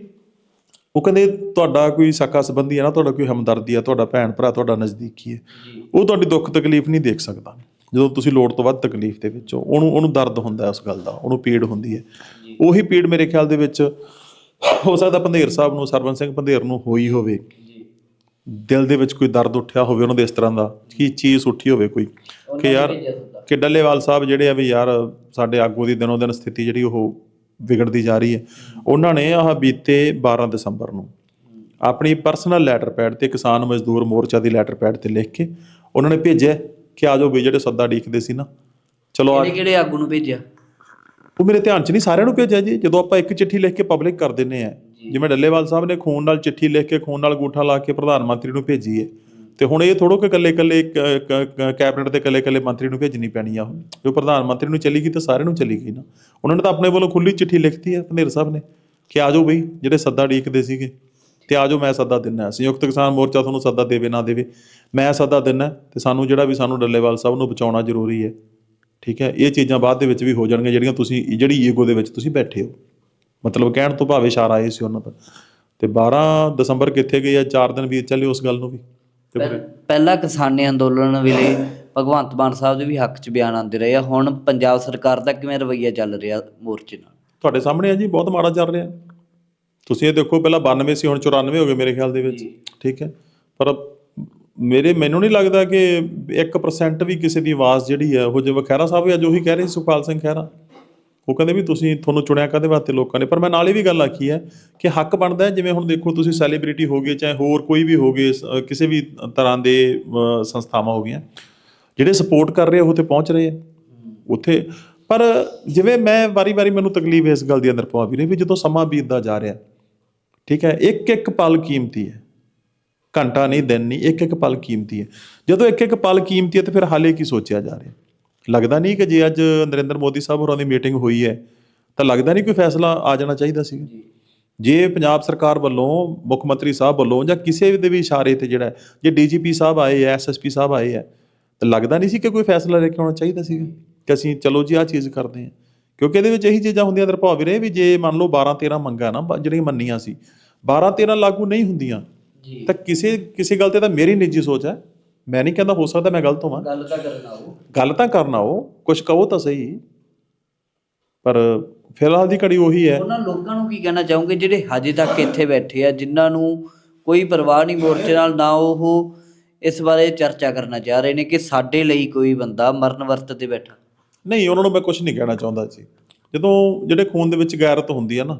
ਉਹ ਕਹਿੰਦੇ ਤੁਹਾਡਾ ਕੋਈ ਸਕਾ ਸੰਬੰਧੀ ਹੈ ਨਾ? ਤੁਹਾਡਾ ਕੋਈ ਹਮਦਰਦੀ ਆ ਤੁਹਾਡਾ ਭੈਣ ਭਰਾ ਤੁਹਾਡਾ ਨਜ਼ਦੀਕੀ ਹੈ? ਉਹ ਤੁਹਾਡੀ ਦੁੱਖ ਤਕਲੀਫ ਨਹੀਂ ਦੇਖ ਸਕਦਾ। ਜਦੋਂ ਤੁਸੀਂ ਲੋੜ ਤੋਂ ਵੱਧ ਤਕਲੀਫ ਦੇ ਵਿੱਚ ਹੋ ਉਹਨੂੰ ਉਹਨੂੰ ਦਰਦ ਹੁੰਦਾ ਉਸ ਗੱਲ ਦਾ ਉਹਨੂੰ ਪੀੜ ਹੁੰਦੀ ਹੈ। ਉਹੀ ਪੀੜ ਮੇਰੇ ਖਿਆਲ ਦੇ ਵਿੱਚ ਹੋ ਸਕਦਾ ਪੰਧੇਰ ਸਾਹਿਬ ਨੂੰ ਸਰਵਨ ਸਿੰਘ ਪੰਧੇਰ ਨੂੰ ਹੋਈ ਹੋਵੇ। ਦਿਲ ਦੇ ਵਿੱਚ ਕੋਈ ਦਰਦ ਉੱਠਿਆ ਹੋਵੇ ਉਹਨਾਂ ਦੇ ਇਸ ਤਰ੍ਹਾਂ ਦਾ ਕੀ ਚੀਜ਼ ਉੱਠੀ ਹੋਵੇ ਕੋਈ। ਕਿ ਯਾਰ ਕਿ ਡੱਲੇਵਾਲ ਸਾਹਿਬ ਜਿਹੜੇ ਆ ਵੀ ਯਾਰ ਸਾਡੇ ਆਗੂ ਦੀ ਦਿਨੋਂ ਦਿਨ ਸਥਿਤੀ ਜਿਹੜੀ ਉਹ ਵਿਗੜਦੀ ਜਾ ਰਹੀ ਹੈ। ਉਹਨਾਂ ਨੇ ਆਹ ਬੀਤੇ 12 ਦਸੰਬਰ ਨੂੰ ਆਪਣੀ ਪਰਸਨਲ ਲੈਟਰ ਪੈਡ ਤੇ ਕਿਸਾਨ ਮਜ਼ਦੂਰ ਮੋਰਚਾ ਦੀ ਲੈਟਰ ਪੈਡ ਤੇ ਲਿਖ ਕੇ ਉਹਨਾਂ ਨੇ ਭੇਜਿਆ ਕਿ ਆਜੋ ਵੀ ਜਿਹੜੇ ਸੱਦਾ ਡੀਕਦੇ ਸੀ ਨਾ। ਚਲੋ ਕਿਹੜੇ ਆਗੂ ਨੂੰ ਭੇਜਿਆ? ਉਹ ਮੇਰੇ ਧਿਆਨ 'ਚ ਨਹੀਂ ਸਾਰਿਆਂ ਨੂੰ ਭੇਜਿਆ ਜੀ। ਜਦੋਂ ਆਪਾਂ ਇੱਕ ਚਿੱਠੀ ਲਿਖ ਕੇ ਪਬਲਿਕ ਕਰ ਦਿੰਨੇ ਆ। ਜਿਵੇਂ ਡੱਲੇਵਾਲ ਸਾਹਿਬ ਨੇ ਖੂਨ ਨਾਲ ਚਿੱਠੀ ਲਿਖ ਕੇ ਖੂਨ ਨਾਲ ਗੂਠਾ ਲਾ ਕੇ ਪ੍ਰਧਾਨ ਮੰਤਰੀ ਨੂੰ ਭੇਜੀ ਹੈ ਤੇ ਹੁਣ ਇਹ ਥੋੜੋ ਕਿ ਕੱਲੇ ਕੱਲੇ ਕੈਬਨਿਟ ਦੇ ਕੱਲੇ ਕੱਲੇ ਮੰਤਰੀ ਨੂੰ ਭੇਜਣੀ ਪੈਣੀ ਆ। ਉਹ ਜੋ ਪ੍ਰਧਾਨ ਮੰਤਰੀ ਨੂੰ ਚਲੀ ਗਈ ਤਾਂ ਸਾਰਿਆਂ ਨੂੰ ਚਲੀ ਗਈ ਨਾ। ਉਹਨਾਂ ਨੇ ਤਾਂ ਆਪਣੇ ਵੱਲੋਂ ਖੁੱਲੀ ਚਿੱਠੀ ਲਿਖਤੀ ਹੈ ਪੰਧੇਰ ਸਾਹਿਬ ਨੇ ਕਿ ਆਜੋ ਬਈ ਜਿਹੜੇ ਸੱਦਾ ਡੀਕਦੇ ਸੀਗੇ। ਤੇ ਆਜੋ ਮੈਂ ਸੱਦਾ ਦਿੰਨਾ ਸੰਯੁਕਤ ਕਿਸਾਨ ਮੋਰਚਾ ਤੁਹਾਨੂੰ ਸੱਦਾ ਦੇਵੇ ਨਾ ਦੇਵੇ। ਮੈਂ ਸੱਦਾ ਦਿੰਨਾ ਤੇ ਸਾਨੂੰ ਜਿਹੜਾ ਵੀ ਸਾਨੂੰ ਡੱਲੇਵਾਲ ਸਾਹਿਬ ਨੂੰ ਬਚਾਉਣਾ ਜ਼ਰੂਰੀ ਹੈ। ਠੀਕ ਹੈ? ਇਹ ਚੀਜ਼ਾਂ ਬਾਅਦ ਦੇ ਵਿੱਚ ਵੀ ਹੋ ਜਾਣਗੀਆਂ ਜਿਹੜੀਆਂ ਤੁਸੀਂ ਜਿਹੜੀ ਈਗੋ ਦੇ ਵਿੱਚ ਤੁਸੀਂ ਬੈਠੇ ਹੋ। ਮਤਲਬ ਕਹਿਣ ਤੋਂ ਭਾਵੇਂ ਇਸ਼ਾਰਾ ਇਹ ਸੀ ਉਹਨਾਂ ਦਾ। ਤੇ 12 ਦਸੰਬਰ ਕਿੱਥੇ ਗਏ ਆ? 4 ਦਿਨ ਬੀਤ ਚੱਲੇ ਉਸ ਗੱਲ ਨੂੰ ਵੀ। ਤੇ ਪਹਿਲਾ ਕਿਸਾਨੀ ਅੰਦੋਲਨ ਵੇਲੇ ਭਗਵੰਤ ਮਾਨ ਸਾਹਿਬ ਦੇ ਵੀ ਹੱਕ 'ਚ ਬਿਆਨ ਆਉਂਦੇ ਰਹੇ ਆ। ਹੁਣ ਪੰਜਾਬ ਸਰਕਾਰ ਦਾ ਕਿਵੇਂ ਰਵੱਈਆ ਚੱਲ ਰਿਹਾ ਮੋਰਚੇ ਨਾਲ? ਤੁਹਾਡੇ ਸਾਹਮਣੇ ਆ ਜੀ ਬਹੁਤ ਮਾੜਾ ਚੱਲ ਰਿਹਾ। ਤੁਸੀਂ ਇਹ ਦੇਖੋ ਪਹਿਲਾਂ 92 ਸੀ ਹੁਣ 94 ਹੋ ਗਏ ਮੇਰੇ ਖਿਆਲ ਦੇ ਵਿੱਚ। ਠੀਕ ਹੈ? ਪਰ ਮੇਰੇ ਮੈਨੂੰ ਨਹੀਂ ਲੱਗਦਾ ਕਿ 1% ਵੀ ਕਿਸੇ ਦੀ ਆਵਾਜ਼ ਜਿਹੜੀ ਹੈ, ਉਹ ਜਿਵੇਂ ਖਹਿਰਾ ਸਾਹਿਬ ਅੱਜ ਉਹੀ ਕਹਿ ਰਹੇ ਸੀ, ਸੁਖਪਾਲ ਸਿੰਘ ਖਹਿਰਾ। ਉਹ ਕਹਿੰਦੇ ਵੀ ਤੁਸੀਂ ਤੁਹਾਨੂੰ ਚੁਣਿਆ ਕਾਦੇ ਵਾਸਤੇ ਲੋਕਾਂ ਨੇ? ਪਰ ਮੈਂ ਨਾਲ ਹੀ ਵੀ ਗੱਲ ਆਖੀ ਹੈ ਕਿ ਹੱਕ ਬਣਦਾ ਜਿਵੇਂ ਹੁਣ ਦੇਖੋ ਤੁਸੀਂ ਸੈਲੀਬ੍ਰਿਟੀ ਹੋ ਗਏ, ਚਾਹੇ ਹੋਰ ਕੋਈ ਵੀ ਹੋ ਗਏ ਸ- ਕਿਸੇ ਵੀ ਤਰ੍ਹਾਂ ਦੇ ਸੰਸਥਾਵਾਂ ਹੋ ਗਈਆਂ, ਜਿਹੜੇ ਸਪੋਰਟ ਕਰ ਰਹੇ ਆ, ਉਹ ਤੇ ਪਹੁੰਚ ਰਹੇ ਆ। ਉੱਥੇ ਪਰ ਜਿਵੇਂ ਮੈਂ ਵਾਰੀ-ਵਾਰੀ ਮੈਨੂੰ ਤਕਲੀਫ ਇਸ ਗੱਲ ਦੀ ਅੰਦਰ ਪਵਾ ਵੀ ਰਹੀ ਵੀ ਜਦੋਂ ਸਮਾਂ ਬੀਤਦਾ ਜਾ ਰਿਹਾ, ਠੀਕ ਹੈ ਇੱਕ ਇੱਕ ਪਲ ਕੀਮਤੀ ਹੈ। ਘੰਟਾ ਨਹੀਂ ਦਿਨ ਨਹੀਂ ਇੱਕ ਇੱਕ ਪਲ ਕੀਮਤੀ ਹੈ। ਜਦੋਂ ਇੱਕ ਇੱਕ ਪਲ ਕੀਮਤੀ ਹੈ ਤੇ ਫਿਰ ਹਾਲੇ ਕੀ ਸੋਚਿਆ ਜਾ ਰਿਹਾ? ਲੱਗਦਾ ਨਹੀਂ ਕਿ ਜੇ ਅੱਜ ਨਰਿੰਦਰ ਮੋਦੀ ਸਾਹਿਬ ਹੋਰਾਂ ਦੀ ਮੀਟਿੰਗ ਹੋਈ ਹੈ ਤਾਂ ਲੱਗਦਾ ਨਹੀਂ ਕੋਈ ਫੈਸਲਾ ਆ ਜਾਣਾ ਚਾਹੀਦਾ ਸੀ? ਜੇ। ਪੰਜਾਬ ਸਰਕਾਰ ਵੱਲੋਂ ਮੁੱਖ ਮੰਤਰੀ ਸਾਹਿਬ ਵੱਲੋਂ ਜਾਂ ਕਿਸੇ ਦੇ ਵੀ ਇਸ਼ਾਰੇ ਤੇ ਜਿਹੜਾ ਜੇ ਡੀਜੀਪੀ ਸਾਹਿਬ ਆਏ ਐ ਐਸਐਸਪੀ ਸਾਹਿਬ ਆਏ ਹੈ ਤੇ ਲੱਗਦਾ ਨਹੀਂ ਸੀ ਕਿ ਕੋਈ ਫੈਸਲਾ ਲੈ ਕੇ ਆਉਣਾ ਚਾਹੀਦਾ ਸੀਗਾ ਕਿ ਅਸੀਂ ਚਲੋ ਜੀ ਆਹ ਚੀਜ਼ ਕਰਦੇ ਹਾਂ। ਕਿਉਂਕਿ ਇਹਦੇ ਵਿੱਚ ਇਹੀ ਚੀਜ਼ਾਂ ਹੁੰਦੀਆਂ ਦਰਭਾਵ ਵੀਰੇ ਵੀ ਜੇ ਮੰਨ ਲਓ 12 13 ਮੰਗਾਂ ਨਾ ਜਿਹੜੀਆਂ ਮੰਨੀਆਂ ਸੀ 12 13 ਲਾਗੂ ਨਹੀਂ ਹੁੰਦੀਆਂ ਤਾਂ ਕਿਸੇ ਕਿਸੇ ਗੱਲ ਤੇ ਤਾਂ ਮੇਰੀ ਨਿੱਜੀ ਸੋਚ ਹੈ। ਮੈਂ ਨਹੀਂ ਕਹਿੰਦਾ ਹੋ ਸਕਦਾ ਮੈਂ ਗਲਤ ਹੋਵਾਂ। ਗੱਲ ਤਾਂ ਕਰਨਾ ਉਹ। ਗੱਲ ਤਾਂ ਕਰਨਾ ਉਹ। ਕੁਝ ਕਹੋ ਤਾਂ ਸਹੀ। ਪਰ ਫਿਲਹਾਲ ਦੀ ਘੜੀ ਉਹੀ ਹੈ। ਉਹਨਾਂ ਲੋਕਾਂ ਨੂੰ ਕੀ ਕਹਿਣਾ ਚਾਹੋਗੇ? ਜਿਹੜੇ ਹਜੇ ਤੱਕ ਇੱਥੇ ਬੈਠੇ ਆ ਜਿਨ੍ਹਾਂ ਨੂੰ ਕੋਈ ਪਰਵਾਹ ਨਹੀਂ ਮੋਰਚੇ ਨਾਲ ਨਾ ਉਹ ਇਸ ਬਾਰੇ ਚਰਚਾ ਕਰਨਾ ਚਾਹ ਰਹੇ ਨੇ ਕਿ ਸਾਡੇ ਲਈ ਕੋਈ ਬੰਦਾ ਮਰਨ ਵਰਤ ਤੇ ਬੈਠਾ। ਨਹੀਂ ਉਹਨਾਂ ਨੂੰ ਮੈਂ ਕੁਝ ਨਹੀਂ ਕਹਿਣਾ ਚਾਹੁੰਦਾ ਜੀ। ਜਦੋਂ ਜਿਹੜੇ ਖੂਨ ਦੇ ਵਿੱਚ ਗੈਰਤ ਹੁੰਦੀ ਹੈ ਨਾ।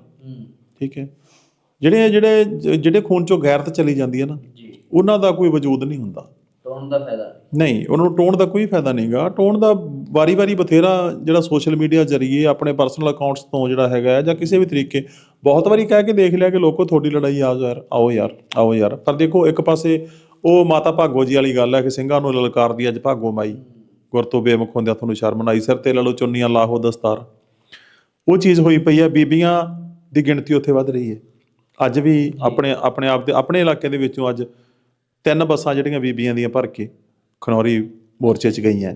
ਠੀਕ ਹੈ। ਜਿਹੜੇ ਜਿਹੜੇ ਜਿਹੜੇ ਖੂਨ ਚੋਂ ਗੈਰਤ ਚਲੀ ਜਾਂਦੀ ਹੈ ਨਾ ਜੀ। ਉਹਨਾਂ ਦਾ ਕੋਈ ਵਜੂਦ ਨਹੀਂ ਹੁੰਦਾ। ਟੋਣ ਦਾ ਫਾਇਦਾ ਨਹੀਂ। ਉਹਨਾਂ ਨੂੰ ਟੋਣ ਦਾ ਕੋਈ ਫਾਇਦਾ ਨਹੀਂਗਾ ਟੋਣ ਦਾ ਵਾਰੀ-ਵਾਰੀ ਬਥੇਰਾ ਜਿਹੜਾ ਸੋਸ਼ਲ ਮੀਡੀਆ ਜ਼ਰੀਏ ਆਪਣੇ ਪਰਸਨਲ ਅਕਾਊਂਟਸ ਤੋਂ ਜਿਹੜਾ ਹੈਗਾ ਜਾਂ ਕਿਸੇ ਵੀ ਤਰੀਕੇ ਬਹੁਤ ਵਾਰੀ ਕਹਿ ਕੇ ਦੇਖ ਲਿਆ ਕਿ ਲੋਕੋ ਤੁਹਾਡੀ ਲੜਾਈ ਆ ਯਾਰ ਆਓ ਯਾਰ ਆਓ ਯਾਰ। ਪਰ ਦੇਖੋ ਇੱਕ ਪਾਸੇ ਉਹ ਮਾਤਾ ਭਾਗੋ ਜੀ ਵਾਲੀ ਗੱਲ ਹੈ ਕਿ ਸਿੰਘਾਂ ਨੂੰ ਲਲਕਾਰਦੀ ਅੱਜ ਭਾਗੋ ਮਾਈ। ਗੁਰ ਤੋਂ ਬੇਮੁਖ ਹੁੰਦਿਆਂ ਤੁਹਾਨੂੰ ਸ਼ਰਮ ਨਾ ਆਈ। ਸਿਰ ਤੇ ਲੈ ਚੁੰਨੀਆਂ ਲਾਹੋ ਦਸਤਾਰ। ਉਹ ਚੀਜ਼ ਹੋਈ ਪਈ ਹੈ ਬੀਬੀਆਂ ਦੀ ਗਿਣਤੀ ਉੱਥੇ ਵੱਧ ਰਹੀ ਹੈ। ਅੱਜ ਵੀ ਆਪਣੇ ਆਪਣੇ ਆਪ ਦੇ ਆਪਣੇ ਇਲਾਕੇ ਦੇ ਵਿੱਚੋਂ ਅੱਜ ਤਿੰਨ ਬੱਸਾਂ ਜਿਹੜੀਆਂ ਬੀਬੀਆਂ ਦੀਆਂ ਭਰ ਕੇ ਖਨੌਰੀ ਮੋਰਚੇ 'ਚ ਗਈਆਂ।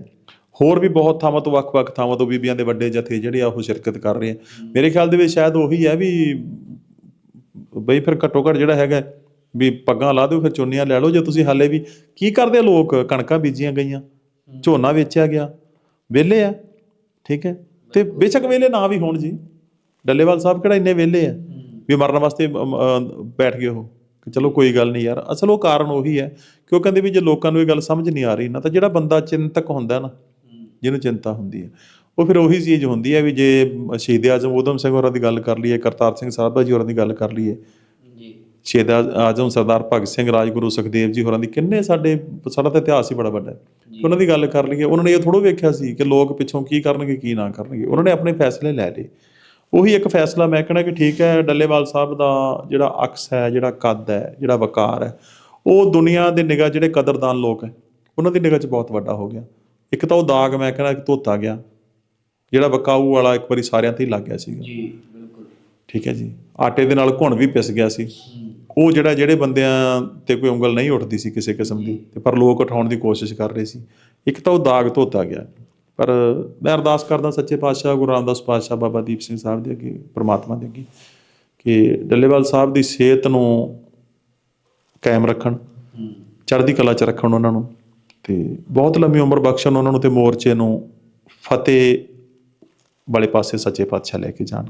ਹੋਰ ਵੀ ਬਹੁਤ ਥਾਵਾਂ ਤੋਂ ਵੱਖ-ਵੱਖ ਥਾਵਾਂ ਤੋਂ ਬੀਬੀਆਂ ਦੇ ਵੱਡੇ ਜਥੇ ਜਿਹੜੇ ਆ ਉਹ ਸ਼ਿਰਕਤ ਕਰ ਰਹੇ ਆ। ਮੇਰੇ ਖਿਆਲ ਦੇ ਵਿੱਚ ਸ਼ਾਇਦ ਉਹੀ ਹੈ ਵੀ ਬਈ ਫਿਰ ਘੱਟੋ ਘੱਟ ਜਿਹੜਾ ਹੈਗਾ ਵੀ ਪੱਗਾਂ ਲਾ ਦਿਓ ਫਿਰ ਚੁੰਨੀਆਂ ਲੈ ਲਓ। ਜੇ ਤੁਸੀਂ ਹਾਲੇ ਵੀ ਕੀ ਕਰਦੇ ਆ ਲੋਕ? ਕਣਕਾਂ ਬੀਜੀਆਂ ਗਈਆਂ। ਝੋਨਾ ਵੇਚਿਆ ਗਿਆ। ਵਿਹਲੇ ਆ। ਠੀਕ ਹੈ। ਤੇ ਬੇਸ਼ੱਕ ਵਿਹਲੇ ਨਾ ਵੀ ਹੋਣ ਜੀ। ਡੱਲੇਵਾਲ ਸਾਹਿਬ ਕਿਹੜਾ ਇੰਨੇ ਵਿਹਲੇ ਆ? ਵੀ ਮਰਨ ਵਾਸਤੇ ਬੈਠ ਗਏ ਉਹ। ਕਿ ਚਲੋ ਕੋਈ ਗੱਲ ਨਹੀਂ ਯਾਰ। ਅਸਲ ਉਹ ਕਾਰਨ ਉਹੀ ਹੈ। ਕਿ ਉਹ ਕਹਿੰਦੇ ਵੀ ਜੇ ਲੋਕਾਂ ਨੂੰ ਇਹ ਗੱਲ ਸਮਝ ਨਹੀਂ ਆ ਰਹੀ ਨਾ ਤਾਂ ਜਿਹੜਾ ਬੰਦਾ ਚਿੰਤਕ ਹੁੰਦਾ ਨਾ ਜਿਹਨੂੰ ਚਿੰਤਾ ਹੁੰਦੀ ਹੈ ਉਹ ਫਿਰ ਉਹੀ ਚੀਜ਼ ਹੁੰਦੀ ਹੈ ਵੀ ਜੇ ਸ਼ਹੀਦ ਆਜ਼ਮ ਉਦਮ ਸਿੰਘ ਹੋਰਾਂ ਦੀ ਗੱਲ ਕਰ ਲਈਏ ਕਰਤਾਰ ਸਿੰਘ ਸਾਹਿਬਾ ਜੀ ਹੋਰਾਂ ਦੀ ਗੱਲ ਕਰ ਲਈਏ। ਜੀ। ਸ਼ਹੀਦ ਆਜ਼ਮ ਸਰਦਾਰ ਭਗਤ ਸਿੰਘ ਰਾਜਗੁਰੂ ਸੁਖਦੇਵ ਜੀ ਹੋਰਾਂ ਦੀ ਕਿੰਨੇ ਸਾਡੇ ਸਾਡਾ ਤਾਂ ਇਤਿਹਾਸ ਹੀ ਬੜਾ ਵੱਡਾ ਹੈ। ਉਹਨਾਂ ਦੀ ਗੱਲ ਕਰ ਲਈਏ ਉਹਨਾਂ ਨੇ ਇਹ ਥੋੜੋ ਵੇਖਿਆ ਸੀ ਕਿ ਲੋਕ ਪਿੱਛੋਂ ਕੀ ਕਰਨਗੇ ਕੀ ਨਾ ਕਰਨਗੇ। ਉਹਨਾਂ ਨੇ ਆਪਣੇ ਫੈਸਲੇ ਲੈ ਲਏ। ਉਹੀ ਇੱਕ ਫੈਸਲਾ ਮੈਂ ਕਹਿਣਾ ਕਿ ਠੀਕ ਹੈ ਡੱਲੇਵਾਲ ਸਾਹਿਬ ਦਾ ਜਿਹੜਾ ਅਕਸ ਹੈ ਜਿਹੜਾ ਕੱਦ ਹੈ ਜਿਹੜਾ ਵਕਾਰ ਹੈ ਉਹ ਦੁਨੀਆ ਦੇ ਨਿਗਾਹ ਜਿਹੜੇ ਕਦਰਦਾਨ ਲੋਕ ਹੈ ਉਹਨਾਂ ਦੀ ਨਿਗਾਹ 'ਚ ਬਹੁਤ ਵੱਡਾ ਹੋ ਗਿਆ। ਇੱਕ ਤਾਂ ਉਹ ਦਾਗ ਮੈਂ ਕਹਿਣਾ ਕਿ ਧੋਤਾ ਗਿਆ ਜਿਹੜਾ ਵਕਾਊ ਵਾਲਾ ਇੱਕ ਵਾਰੀ ਸਾਰਿਆਂ ਤੇ ਹੀ ਲੱਗ ਗਿਆ ਸੀਗਾ। ਜੀ ਬਿਲਕੁਲ। ਠੀਕ ਹੈ ਜੀ। ਆਟੇ ਦੇ ਨਾਲ ਘੁਣ ਵੀ ਪਿਸ ਗਿਆ ਸੀ। ਉਹ ਜਿਹੜਾ ਜਿਹੜੇ ਬੰਦਿਆਂ ਤੇ ਕੋਈ ਉਂਗਲ ਨਹੀਂ ਉੱਠਦੀ ਸੀ ਕਿਸੇ ਕਿਸਮ ਦੀ ਤੇ ਪਰ ਲੋਕ ਉਠਾਉਣ ਦੀ ਕੋਸ਼ਿਸ਼ ਕਰ ਰਹੇ ਸੀ। ਇੱਕ ਤਾਂ ਉਹ ਦਾਗ ਧੋਤਾ ਗਿਆ। ਪਰ ਮੈਂ ਅਰਦਾਸ ਕਰਦਾ ਸੱਚੇ ਪਾਤਸ਼ਾਹ, ਗੁਰੂ ਰਾਮਦਾਸ ਪਾਤਸ਼ਾਹ ਬਾਬਾ ਦੀਪ ਸਿੰਘ ਸਾਹਿਬ ਦੇ ਅੱਗੇ, ਪ੍ਰਮਾਤਮਾ ਦੇ ਅੱਗੇ, ਕਿ ਡੱਲੇਵਾਲ ਸਾਹਿਬ ਦੀ ਸਿਹਤ ਨੂੰ ਕਾਇਮ ਰੱਖਣ, ਚੜ੍ਹਦੀ ਕਲਾ ਚ ਰੱਖਣ ਉਹਨਾਂ ਨੂੰ ਤੇ ਬਹੁਤ ਲੰਮੀ ਉਮਰ ਬਖਸ਼ਣ ਉਹਨਾਂ ਨੂੰ ਤੇ ਮੋਰਚੇ ਨੂੰ ਫਤਿਹ ਵਾਲੇ ਪਾਸੇ ਸੱਚੇ ਪਾਤਸ਼ਾਹ ਲੈ ਕੇ ਜਾਣ।